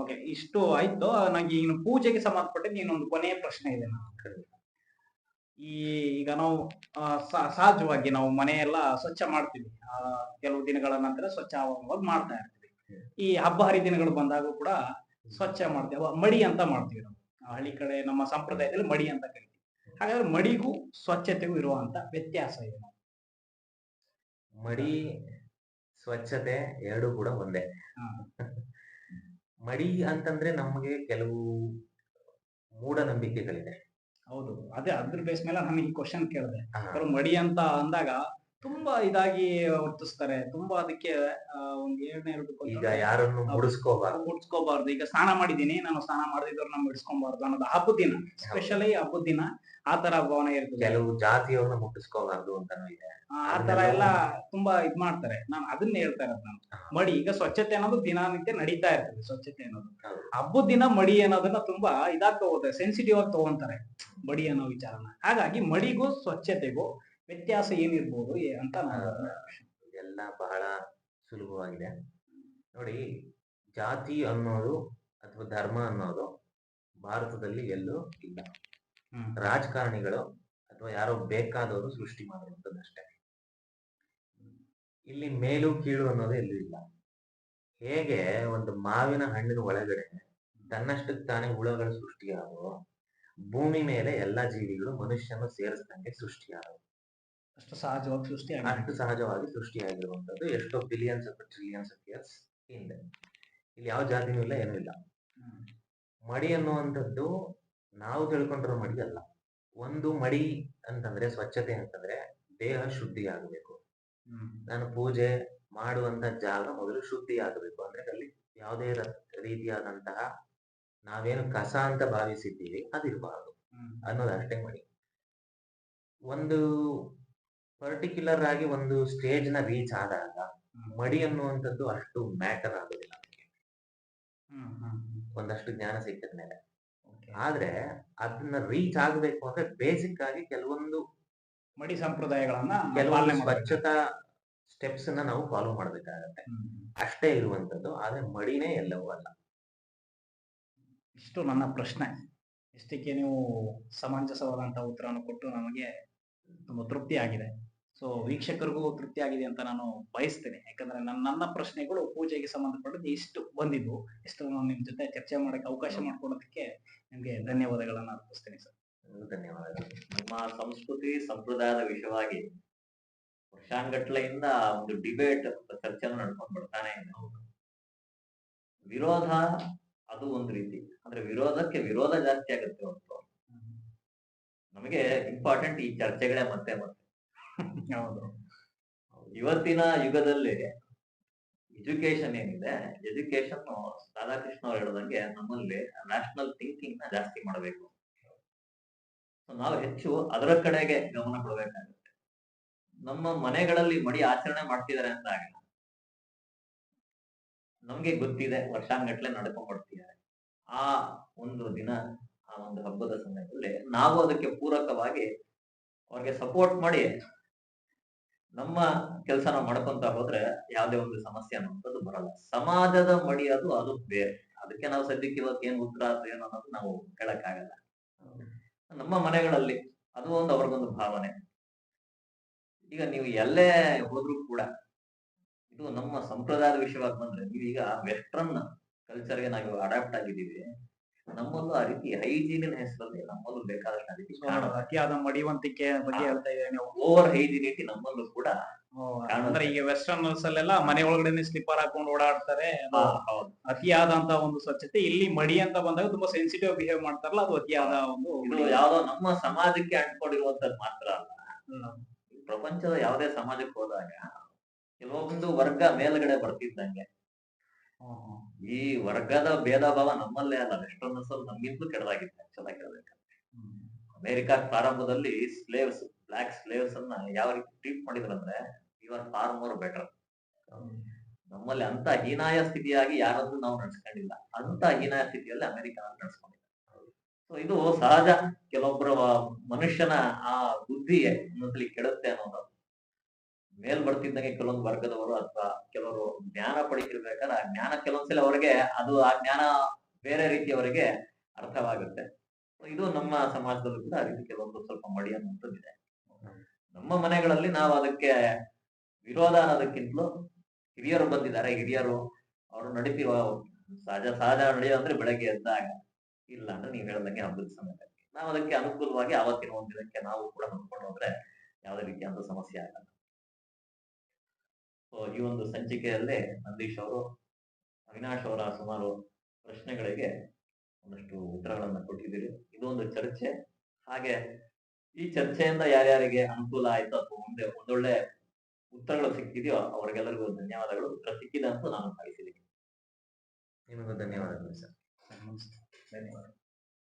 Speaker 3: ಓಕೆ ಇಷ್ಟು ಆಯ್ತು. ನಂಗೆ ಈಗ ಪೂಜೆಗೆ ಸಂಬಂಧಪಟ್ಟಿದ್ದು ಇನ್ನೊಂದು ಕೊನೆಯ ಪ್ರಶ್ನೆ ಇದೆ ಈ ಈಗ ನಾವು ಸಹಜವಾಗಿ ನಾವು ಮನೆಯೆಲ್ಲ ಸ್ವಚ್ಛ ಮಾಡ್ತೀವಿ. ಕೆಲವು ದಿನಗಳ ನಂತರ ಸ್ವಚ್ಛ ಆವಾಗ ಮಾಡ್ತಾ ಇರ್ತೀವಿ. ಈ ಹಬ್ಬ ಹರಿದಿನಗಳು ಬಂದಾಗ ಕೂಡ ಸ್ವಚ್ಛ ಮಾಡ್ತೀವಿ. ಮಡಿ ಅಂತ ಮಾಡ್ತೀವಿ ನಾವು. ಹಳ್ಳಿ ಕಡೆ ನಮ್ಮ ಸಂಪ್ರದಾಯದಲ್ಲಿ ಮಡಿ ಅಂತ ಕರಿತೀವಿ. ಹಾಗಾದ್ರೆ ಮಡಿಗೂ ಸ್ವಚ್ಛತೆಗೂ ಇರುವಂತ ವ್ಯತ್ಯಾಸ ಏನು?
Speaker 2: ಮಡಿ ಸ್ವಚ್ಛತೆ ಎರಡು ಕೂಡ ಒಂದೇ. ಮಡಿ ಅಂತಂದ್ರೆ ನಮಗೆ ಕೆಲವು ಮೂಢನಂಬಿಕೆಗಳಿದೆ.
Speaker 3: ಹೌದು. ಅದೇ ಅದ್ರ ಬೇಸ್ ಮೇಲೆ ನಾನು ಈ ಕ್ವಶನ್ ಕೇಳಿದೆ. ಮಡಿ ಅಂತ ಅಂದಾಗ ತುಂಬಾ ಇದಾಗಿ ವರ್ತಿಸ್ತಾರೆ. ತುಂಬಾ ಅದಕ್ಕೆ ಒಂದ್ ಏಳನೇ ಎರಡು
Speaker 2: ಈಗ ಯಾರನ್ನು ಮುಡಿಸ್ಕೋಬಾರ್ದು.
Speaker 3: ಮುಡಿಸ್ಕೋಬಾರ್ದು. ಈಗ ಸ್ನಾನ ಮಾಡಿದೀನಿ ನಾನು ಸ್ನಾನ ಮಾಡದಿದ್ದವ್ರು ನಮ್ಗೆ ಇಡ್ಸ್ಕೊಬಾರ್ದು ಅನ್ನೋದು ಹಬ್ಬದ ದಿನ. ಸ್ಪೆಷಲಿ ಹಬ್ಬದ ದಿನ. ಆ ತರ ಭಾವನೆ ಇರ್ತದೆ.
Speaker 2: ಕೆಲವು ಜಾತಿಯವ್ರನ್ನ ಮುಟ್ಟಿಸ್ಕೋಬಾರ್ದು ಅಂತಾನು ಇದೆ.
Speaker 3: ಆ ತರ ಎಲ್ಲ ತುಂಬಾ ಇದ್ ಮಾಡ್ತಾರೆ. ನಾನು ಅದನ್ನ ಹೇಳ್ತಾ ಇರೋದು ನಾನು. ಮಡಿ ಈಗ ಸ್ವಚ್ಛತೆ ಅನ್ನೋದು ದಿನನಿತ್ಯ ನಡೀತಾ ಇರ್ತದೆ ಸ್ವಚ್ಛತೆ ಅನ್ನೋದು. ಹಬ್ಬದ ದಿನ ಮಡಿ ಅನ್ನೋದನ್ನ ತುಂಬಾ ಇದಾಗ್ ತಗೋತಾರೆ ಸೆನ್ಸಿಟಿವ್ ಆಗಿ ತಗೊಂತಾರೆ ಮಡಿ ಅನ್ನೋ ವಿಚಾರನ. ಹಾಗಾಗಿ ಮಡಿಗೂ ಸ್ವಚ್ಛತೆಗೂ ವ್ಯತ್ಯಾಸ ಏನಿರ್ಬೋದು ಅಂತ ಎಲ್ಲ
Speaker 2: ಇದೆಲ್ಲ ಬಹಳ ಸುಲಭವಾಗಿದೆ. ನೋಡಿ ಜಾತಿ ಅನ್ನೋದು ಅಥವಾ ಧರ್ಮ ಅನ್ನೋದು ಭಾರತದಲ್ಲಿ ಎಲ್ಲೂ ಇಲ್ಲ. ರಾಜಕಾರಣಿಗಳು ಅಥವಾ ಯಾರೋ ಬೇಕಾದವರು ಸೃಷ್ಟಿ ಮಾಡಿರುವಂತದ್ದಷ್ಟೇ ಇಲ್ಲಿ ಮೇಲು ಕೀಳು ಅನ್ನೋದು ಎಲ್ಲೂ ಇಲ್ಲ. ಹೇಗೆ ಒಂದು ಮಾವಿನ ಹಣ್ಣಿನ ಒಳಗಡೆ ತನ್ನಷ್ಟಕ್ಕೆ ತಾನೇ ಹುಳಗಳು ಸೃಷ್ಟಿಯಾದವು ಭೂಮಿ ಮೇಲೆ ಎಲ್ಲಾ ಜೀವಿಗಳು ಮನುಷ್ಯನ ಸೇರಿಸಿದಂಗೆ ಸೃಷ್ಟಿಯಾದವು.
Speaker 3: ಅಷ್ಟು ಸಹಜವಾಗಿ ಸೃಷ್ಟಿ
Speaker 2: ಅಷ್ಟು ಸಹಜವಾಗಿ ಸೃಷ್ಟಿಯಾಗಿರುವಂತದ್ದು ಎಷ್ಟೋ ಬಿಲಿಯನ್ಸ್ ಅಥವಾ ಟ್ರಿಲಿಯನ್ಸ್ ಆಫ್ ಇಯರ್ಸ್ ಹಿಂದೆ. ಇಲ್ಲಿ ಯಾವ ಜಾತಿನೂ ಇಲ್ಲ ಏನೂ ಇಲ್ಲ. ಮಡಿ ಅನ್ನುವಂಥದ್ದು ನಾವು ತಿಳ್ಕೊಂಡಿರೋ ಮಡಿ ಅಲ್ಲ ಒಂದು ಮಡಿ ಅಂತಂದ್ರೆ ಸ್ವಚ್ಛತೆ ಅಂತಂದ್ರೆ ದೇಹ ಶುದ್ಧಿ ಆಗಬೇಕು. ನಾನು ಪೂಜೆ ಮಾಡುವಂತ ಜಾಗ ಮೊದಲು ಶುದ್ಧಿ ಆಗಬೇಕು ಅಂದ್ರೆ ಅಲ್ಲಿ ಯಾವುದೇ ರೀತಿಯಾದಂತಹ ನಾವೇನು ಕಸ ಅಂತ ಭಾವಿಸಿದ್ದೀವಿ ಅದಿರಬಾರದು. ಅನ್ನೋದಷ್ಟೇ ಮಡಿ ಒಂದು ಪರ್ಟಿಕ್ಯುಲರ್ ಆಗಿ ಒಂದು ಸ್ಟೇಜ್ನ ರೀಚ್ ಆದಾಗ ಮಡಿ ಅನ್ನುವಂಥದ್ದು ಅಷ್ಟು ಮ್ಯಾಟರ್ ಆಗೋದಿಲ್ಲ
Speaker 3: ಹ್ಮ್. ಹ್ಮ್. ಹ್ಮ್.
Speaker 2: ಒಂದಷ್ಟು ಜ್ಞಾನ ಸಿಕ್ಕಿದ ಮೇಲೆ. ಆದ್ರೆ ಅದನ್ನ ರೀಚ್ ಆಗಬೇಕು ಅಂದ್ರೆ ಬೇಸಿಕ್ ಆಗಿ ಕೆಲವೊಂದು
Speaker 3: ಮಡಿ ಸಂಪ್ರದಾಯಗಳನ್ನ
Speaker 2: ಕೆಲವೊಂದು. ಸ್ವಚ್ಛತಾ ಸ್ಟೆಪ್ಸ್ ಅನ್ನ ನಾವು ಫಾಲೋ ಮಾಡ್ಬೇಕಾಗತ್ತೆ. ಅಷ್ಟೇ ಇರುವಂತದ್ದು ಆದ್ರೆ ಮಡಿನೇ ಎಲ್ಲವೂ ಅಲ್ಲ
Speaker 3: ಇಷ್ಟು ನನ್ನ ಪ್ರಶ್ನೆ ಇಷ್ಟಕ್ಕೆ ನೀವು ಸಮಂಜಸವಾದಂತಹ ಉತ್ತರವನ್ನು ಕೊಟ್ಟು ನಮಗೆ ತುಂಬಾ ತೃಪ್ತಿ ಆಗಿದೆ ಸೊ ವೀಕ್ಷಕರಿಗೂ ತೃಪ್ತಿ ಆಗಿದೆ ಅಂತ ನಾನು ಬಯಸ್ತೇನೆ. ಯಾಕಂದ್ರೆ ನನ್ನ ನನ್ನ ಪ್ರಶ್ನೆಗಳು ಪೂಜೆಗೆ ಸಂಬಂಧಪಟ್ಟದ್ದು ಇಷ್ಟು ಬಂದಿದ್ವು. ಇಷ್ಟು ನಾನು ನಿಮ್ ಜೊತೆ ಚರ್ಚೆ ಮಾಡಕ್ಕೆ ಅವಕಾಶ ಮಾಡ್ಕೊಡೋದಕ್ಕೆ ನಿಮ್ಗೆ ಧನ್ಯವಾದಗಳನ್ನ ಅರ್ಪಿಸ್ತೇನೆ ಸರ್.
Speaker 2: ಧನ್ಯವಾದಗಳು.
Speaker 1: ನಮ್ಮ ಸಂಸ್ಕೃತಿ ಸಂಪ್ರದಾಯದ ವಿಷಯವಾಗಿ ವರ್ಷಾಂಗಟ್ಲೆಯಿಂದ ಒಂದು ಡಿಬೇಟ್ ಚರ್ಚೆಯನ್ನು ನಡ್ಕೊಂಡು ಬರ್ತಾನೆ ವಿರೋಧ ಅದು ಒಂದು ರೀತಿ. ಅಂದ್ರೆ ವಿರೋಧಕ್ಕೆ ವಿರೋಧ ಜಾಸ್ತಿ ಆಗುತ್ತೆ ಒಂದು. ನಮಗೆ ಇಂಪಾರ್ಟೆಂಟ್ ಈ ಚರ್ಚೆಗಳೇ ಮತ್ತೆ ಮತ್ತೆ.
Speaker 3: ಹೌದು.
Speaker 1: ಇವತ್ತಿನ ಯುಗದಲ್ಲಿ ಎಜುಕೇಶನ್ ಏನಿದೆ ಎಜುಕೇಶನ್ ರಾಧಾಕೃಷ್ಣ ಅವ್ರು ಹೇಳ್ದಂಗೆ ನಮ್ಮಲ್ಲಿ ನ್ಯಾಷನಲ್ ಥಿಂಕಿಂಗ್ನ ಜಾಸ್ತಿ ಮಾಡಬೇಕು. ನಾವು ಹೆಚ್ಚು ಅದರ ಕಡೆಗೆ ಗಮನ ಕೊಡಬೇಕಾಗುತ್ತೆ. ನಮ್ಮ ಮನೆಗಳಲ್ಲಿ ಮಡಿ ಆಚರಣೆ ಮಾಡ್ತಿದ್ದಾರೆ ಅಂತ ಆಗಿಲ್ಲ. ನಮ್ಗೆ ಗೊತ್ತಿದೆ ವರ್ಷಾಂಗಟ್ಲೆ ನಡ್ಕೊಂಡ್ ಬರ್ತಿದ್ದಾರೆ ಆ ಒಂದು ದಿನ, ಆ ಒಂದು ಹಬ್ಬದ ಸಮಯದಲ್ಲಿ ನಾವು ಅದಕ್ಕೆ ಪೂರಕವಾಗಿ ಅವ್ರಿಗೆ ಸಪೋರ್ಟ್ ಮಾಡಿ ನಮ್ಮ ಕೆಲಸನ ಮಾಡ್ಕೊಂತ ಹೋದ್ರೆ ಯಾವ್ದೇ ಒಂದು ಸಮಸ್ಯೆ ಅನ್ನುವಂಥದ್ದು ಬರಲ್ಲ. ಸಮಾಜದ ಮಡಿ ಅದು ಅದು ಬೇರೆ. ಅದಕ್ಕೆ ನಾವು ಸದ್ಯಕ್ಕೆ ಇವತ್ತು ಏನ್ ಉತ್ತರ ಅಂತ ಏನು ಅನ್ನೋದು ನಾವು ಹೇಳಕ್ಕಾಗಲ್ಲ. ನಮ್ಮ ಮನೆಗಳಲ್ಲಿ ಅದು ಒಂದು ಅವ್ರಿಗೊಂದು ಭಾವನೆ. ಈಗ ನೀವು ಎಲ್ಲೇ ಹೋದ್ರೂ ಕೂಡ ಇದು ನಮ್ಮ ಸಂಪ್ರದಾಯದ ವಿಷಯವಾಗಿ ಬಂದ್ರೆ ನೀವೀಗ ವೆಸ್ಟರ್ನ್ ಕಲ್ಚರ್ಗೆ ನಾವು ಅಡಾಪ್ಟ್ ಆಗಿದ್ದೀವಿ. ನಮ್ಮಲ್ಲೂ ಆ ರೀತಿ ಹೈಜೀನಿನ ಹೆಸರಲ್ಲಿ ನಮ್ಮಲ್ಲೂ ಬೇಕಾದಷ್ಟು ರೀತಿ
Speaker 3: ಅತಿಯಾದ ಮಡಿವಂತಿಕೆ ಬಗ್ಗೆ ಹೇಳ್ತಾ ಇದ್ದಾರೆ ನೀವು.
Speaker 1: ಓವರ್ ಹೈಜಿನಿಟಿ ನಮ್ಮಲ್ಲೂ ಕೂಡ
Speaker 3: ಅಂದ್ರೆ ಈಗ ವೆಸ್ಟರ್ನ್ ಅಲ್ಲೆಲ್ಲ ಮನೆ ಒಳಗಡೆ ಸ್ಲಿಪ್ಪರ್ ಹಾಕೊಂಡು ಓಡಾಡ್ತಾರೆ. ಅತಿಯಾದಂತ ಒಂದು ಸ್ವಚ್ಛತೆ. ಇಲ್ಲಿ ಮಡಿ ಅಂತ ಬಂದಾಗ ತುಂಬಾ ಸೆನ್ಸಿಟಿವ್ ಬಿಹೇವ್ ಮಾಡ್ತಾರಲ್ಲ ಅದು ಅತಿಯಾದ ಒಂದು
Speaker 1: ಯಾವ್ದೋ ನಮ್ಮ ಸಮಾಜಕ್ಕೆ ಅಂಟ್ಕೊಂಡಿರುವಂತದ್ದು ಮಾತ್ರ ಅಲ್ಲ. ಪ್ರಪಂಚದ ಯಾವುದೇ ಸಮಾಜಕ್ಕೆ ಹೋದಾಗ ಕೆಲವೊಂದು ವರ್ಗ ಮೇಲ್ಗಡೆ ಬರ್ತಿದ್ದಂಗೆ. ಈ ವರ್ಗದ ಭೇದ ಭಾವ ನಮ್ಮಲ್ಲೇ ಅಲ್ಲ ಎಷ್ಟೊಂದು ಅಲ್ಲಿ ನಮ್ಗಿಂತಲೂ ಕೆಡದಾಗಿತ್ತು ಆಕ್ಚುಲ್ ಕೇಳ್ಬೇಕು ಅಮೇರಿಕಾ ಪ್ರಾರಂಭದಲ್ಲಿ ಸ್ಲೇವ್ಸ್ ಬ್ಲಾಕ್ ಸ್ಲೇವ್ಸ್ ಅನ್ನ ಯಾವ ರೀತಿ ಟ್ರೀಟ್ ಮಾಡಿದ್ರು ಅಂದ್ರೆ you are far more better ನಮ್ಮಲ್ಲಿ ಅಂತ ಹೀನಾಯ ಸ್ಥಿತಿಯಾಗಿ ಯಾರಾದ್ರೂ ನಾವು ನಡ್ಸ್ಕೊಂಡಿಲ್ಲ. ಅಂತ ಹೀನಾಯ ಸ್ಥಿತಿಯಲ್ಲಿ ಅಮೆರಿಕ ನಡ್ಸ್ಕೊಂಡಿಲ್ಲ ಸೊ ಇದು ಸಹಜ. ಕೆಲವೊಬ್ಬರ ಮನುಷ್ಯನ ಆ ಬುದ್ಧಿಯೇ ಒಂದೊಂದ್ಸಲಿ ಕೆಡುತ್ತೆ ಅನ್ನೋದು. ಮೇಲ್ ಬರ್ತಿದ್ದಂಗೆ ಕೆಲವೊಂದು ವರ್ಗದವರು ಅಥವಾ ಕೆಲವರು ಜ್ಞಾನ ಪಡಿತಿರ್ಬೇಕಾದ್ರೆ ಆ ಜ್ಞಾನ ಕೆಲವೊಂದ್ಸಲ ಅವರಿಗೆ ಅದು ಆ ಜ್ಞಾನ ಬೇರೆ ರೀತಿಯವರಿಗೆ ಅರ್ಥವಾಗುತ್ತೆ. ಇದು ನಮ್ಮ ಸಮಾಜದಲ್ಲೂ ಕೂಡ ಆ ಕೆಲವೊಂದು ಸ್ವಲ್ಪ ಮಡಿ ಅನ್ನುವಂಥದ್ದು ಇದೆ ನಮ್ಮ ಮನೆಗಳಲ್ಲಿ ನಾವು ಅದಕ್ಕೆ ವಿರೋಧ ಅನ್ನೋದಕ್ಕಿಂತಲೂ ಹಿರಿಯರು ಬಂದಿದ್ದಾರೆ. ಹಿರಿಯರು ಅವರು ನಡೀತಿರುವ ಸಹಜ ಸಹಜ ನಡೆಯೋ ಅಂದ್ರೆ ಬೆಳಗ್ಗೆ ಎದ್ದಾಗ ಇಲ್ಲ ಅಂದ್ರೆ ನೀವು ಹೇಳ್ದಂಗೆ ಹಬ್ಬದ ಸಮಯದಲ್ಲಿ. ನಾವು ಅದಕ್ಕೆ ಅನುಕೂಲವಾಗಿ ಆವತ್ತಿನ ಒಂದು ದಿನಕ್ಕೆ ನಾವು ಕೂಡ ನೋಡ್ಕೊಂಡು ಹೋದ್ರೆ ಯಾವುದೇ ರೀತಿಯಾದ ಸಮಸ್ಯೆ ಆಗಲ್ಲ. ಈ ಒಂದು ಸಂಚಿಕೆಯಲ್ಲಿ ನಂದೀಶ್ ಅವರು ಅವಿನಾಶ್ ಅವರ ಸುಮಾರು ಪ್ರಶ್ನೆಗಳಿಗೆ ಒಂದಷ್ಟು ಉತ್ತರಗಳನ್ನು ಕೊಟ್ಟಿದ್ದೀರಿ. ಇದೊಂದು ಒಂದು ಚರ್ಚೆ. ಹಾಗೆ ಈ ಚರ್ಚೆಯಿಂದ ಯಾರ್ಯಾರಿಗೆ ಅನುಕೂಲ ಆಯ್ತು ಅಥವಾ ಮುಂದೆ ಒಂದೊಳ್ಳೆ ಉತ್ತರಗಳು ಸಿಕ್ಕಿದೆಯೋ ಅವರಿಗೆಲ್ಲರಿಗೂ ಧನ್ಯವಾದಗಳು. ಉತ್ತರ ಸಿಕ್ಕಿದೆ ಅಂತ ನಾನು ಭಾವಿಸಿದ್ದೀನಿ.
Speaker 2: ನಿಮಗೂ ಧನ್ಯವಾದಗಳು ಸರ್.
Speaker 3: ಧನ್ಯವಾದ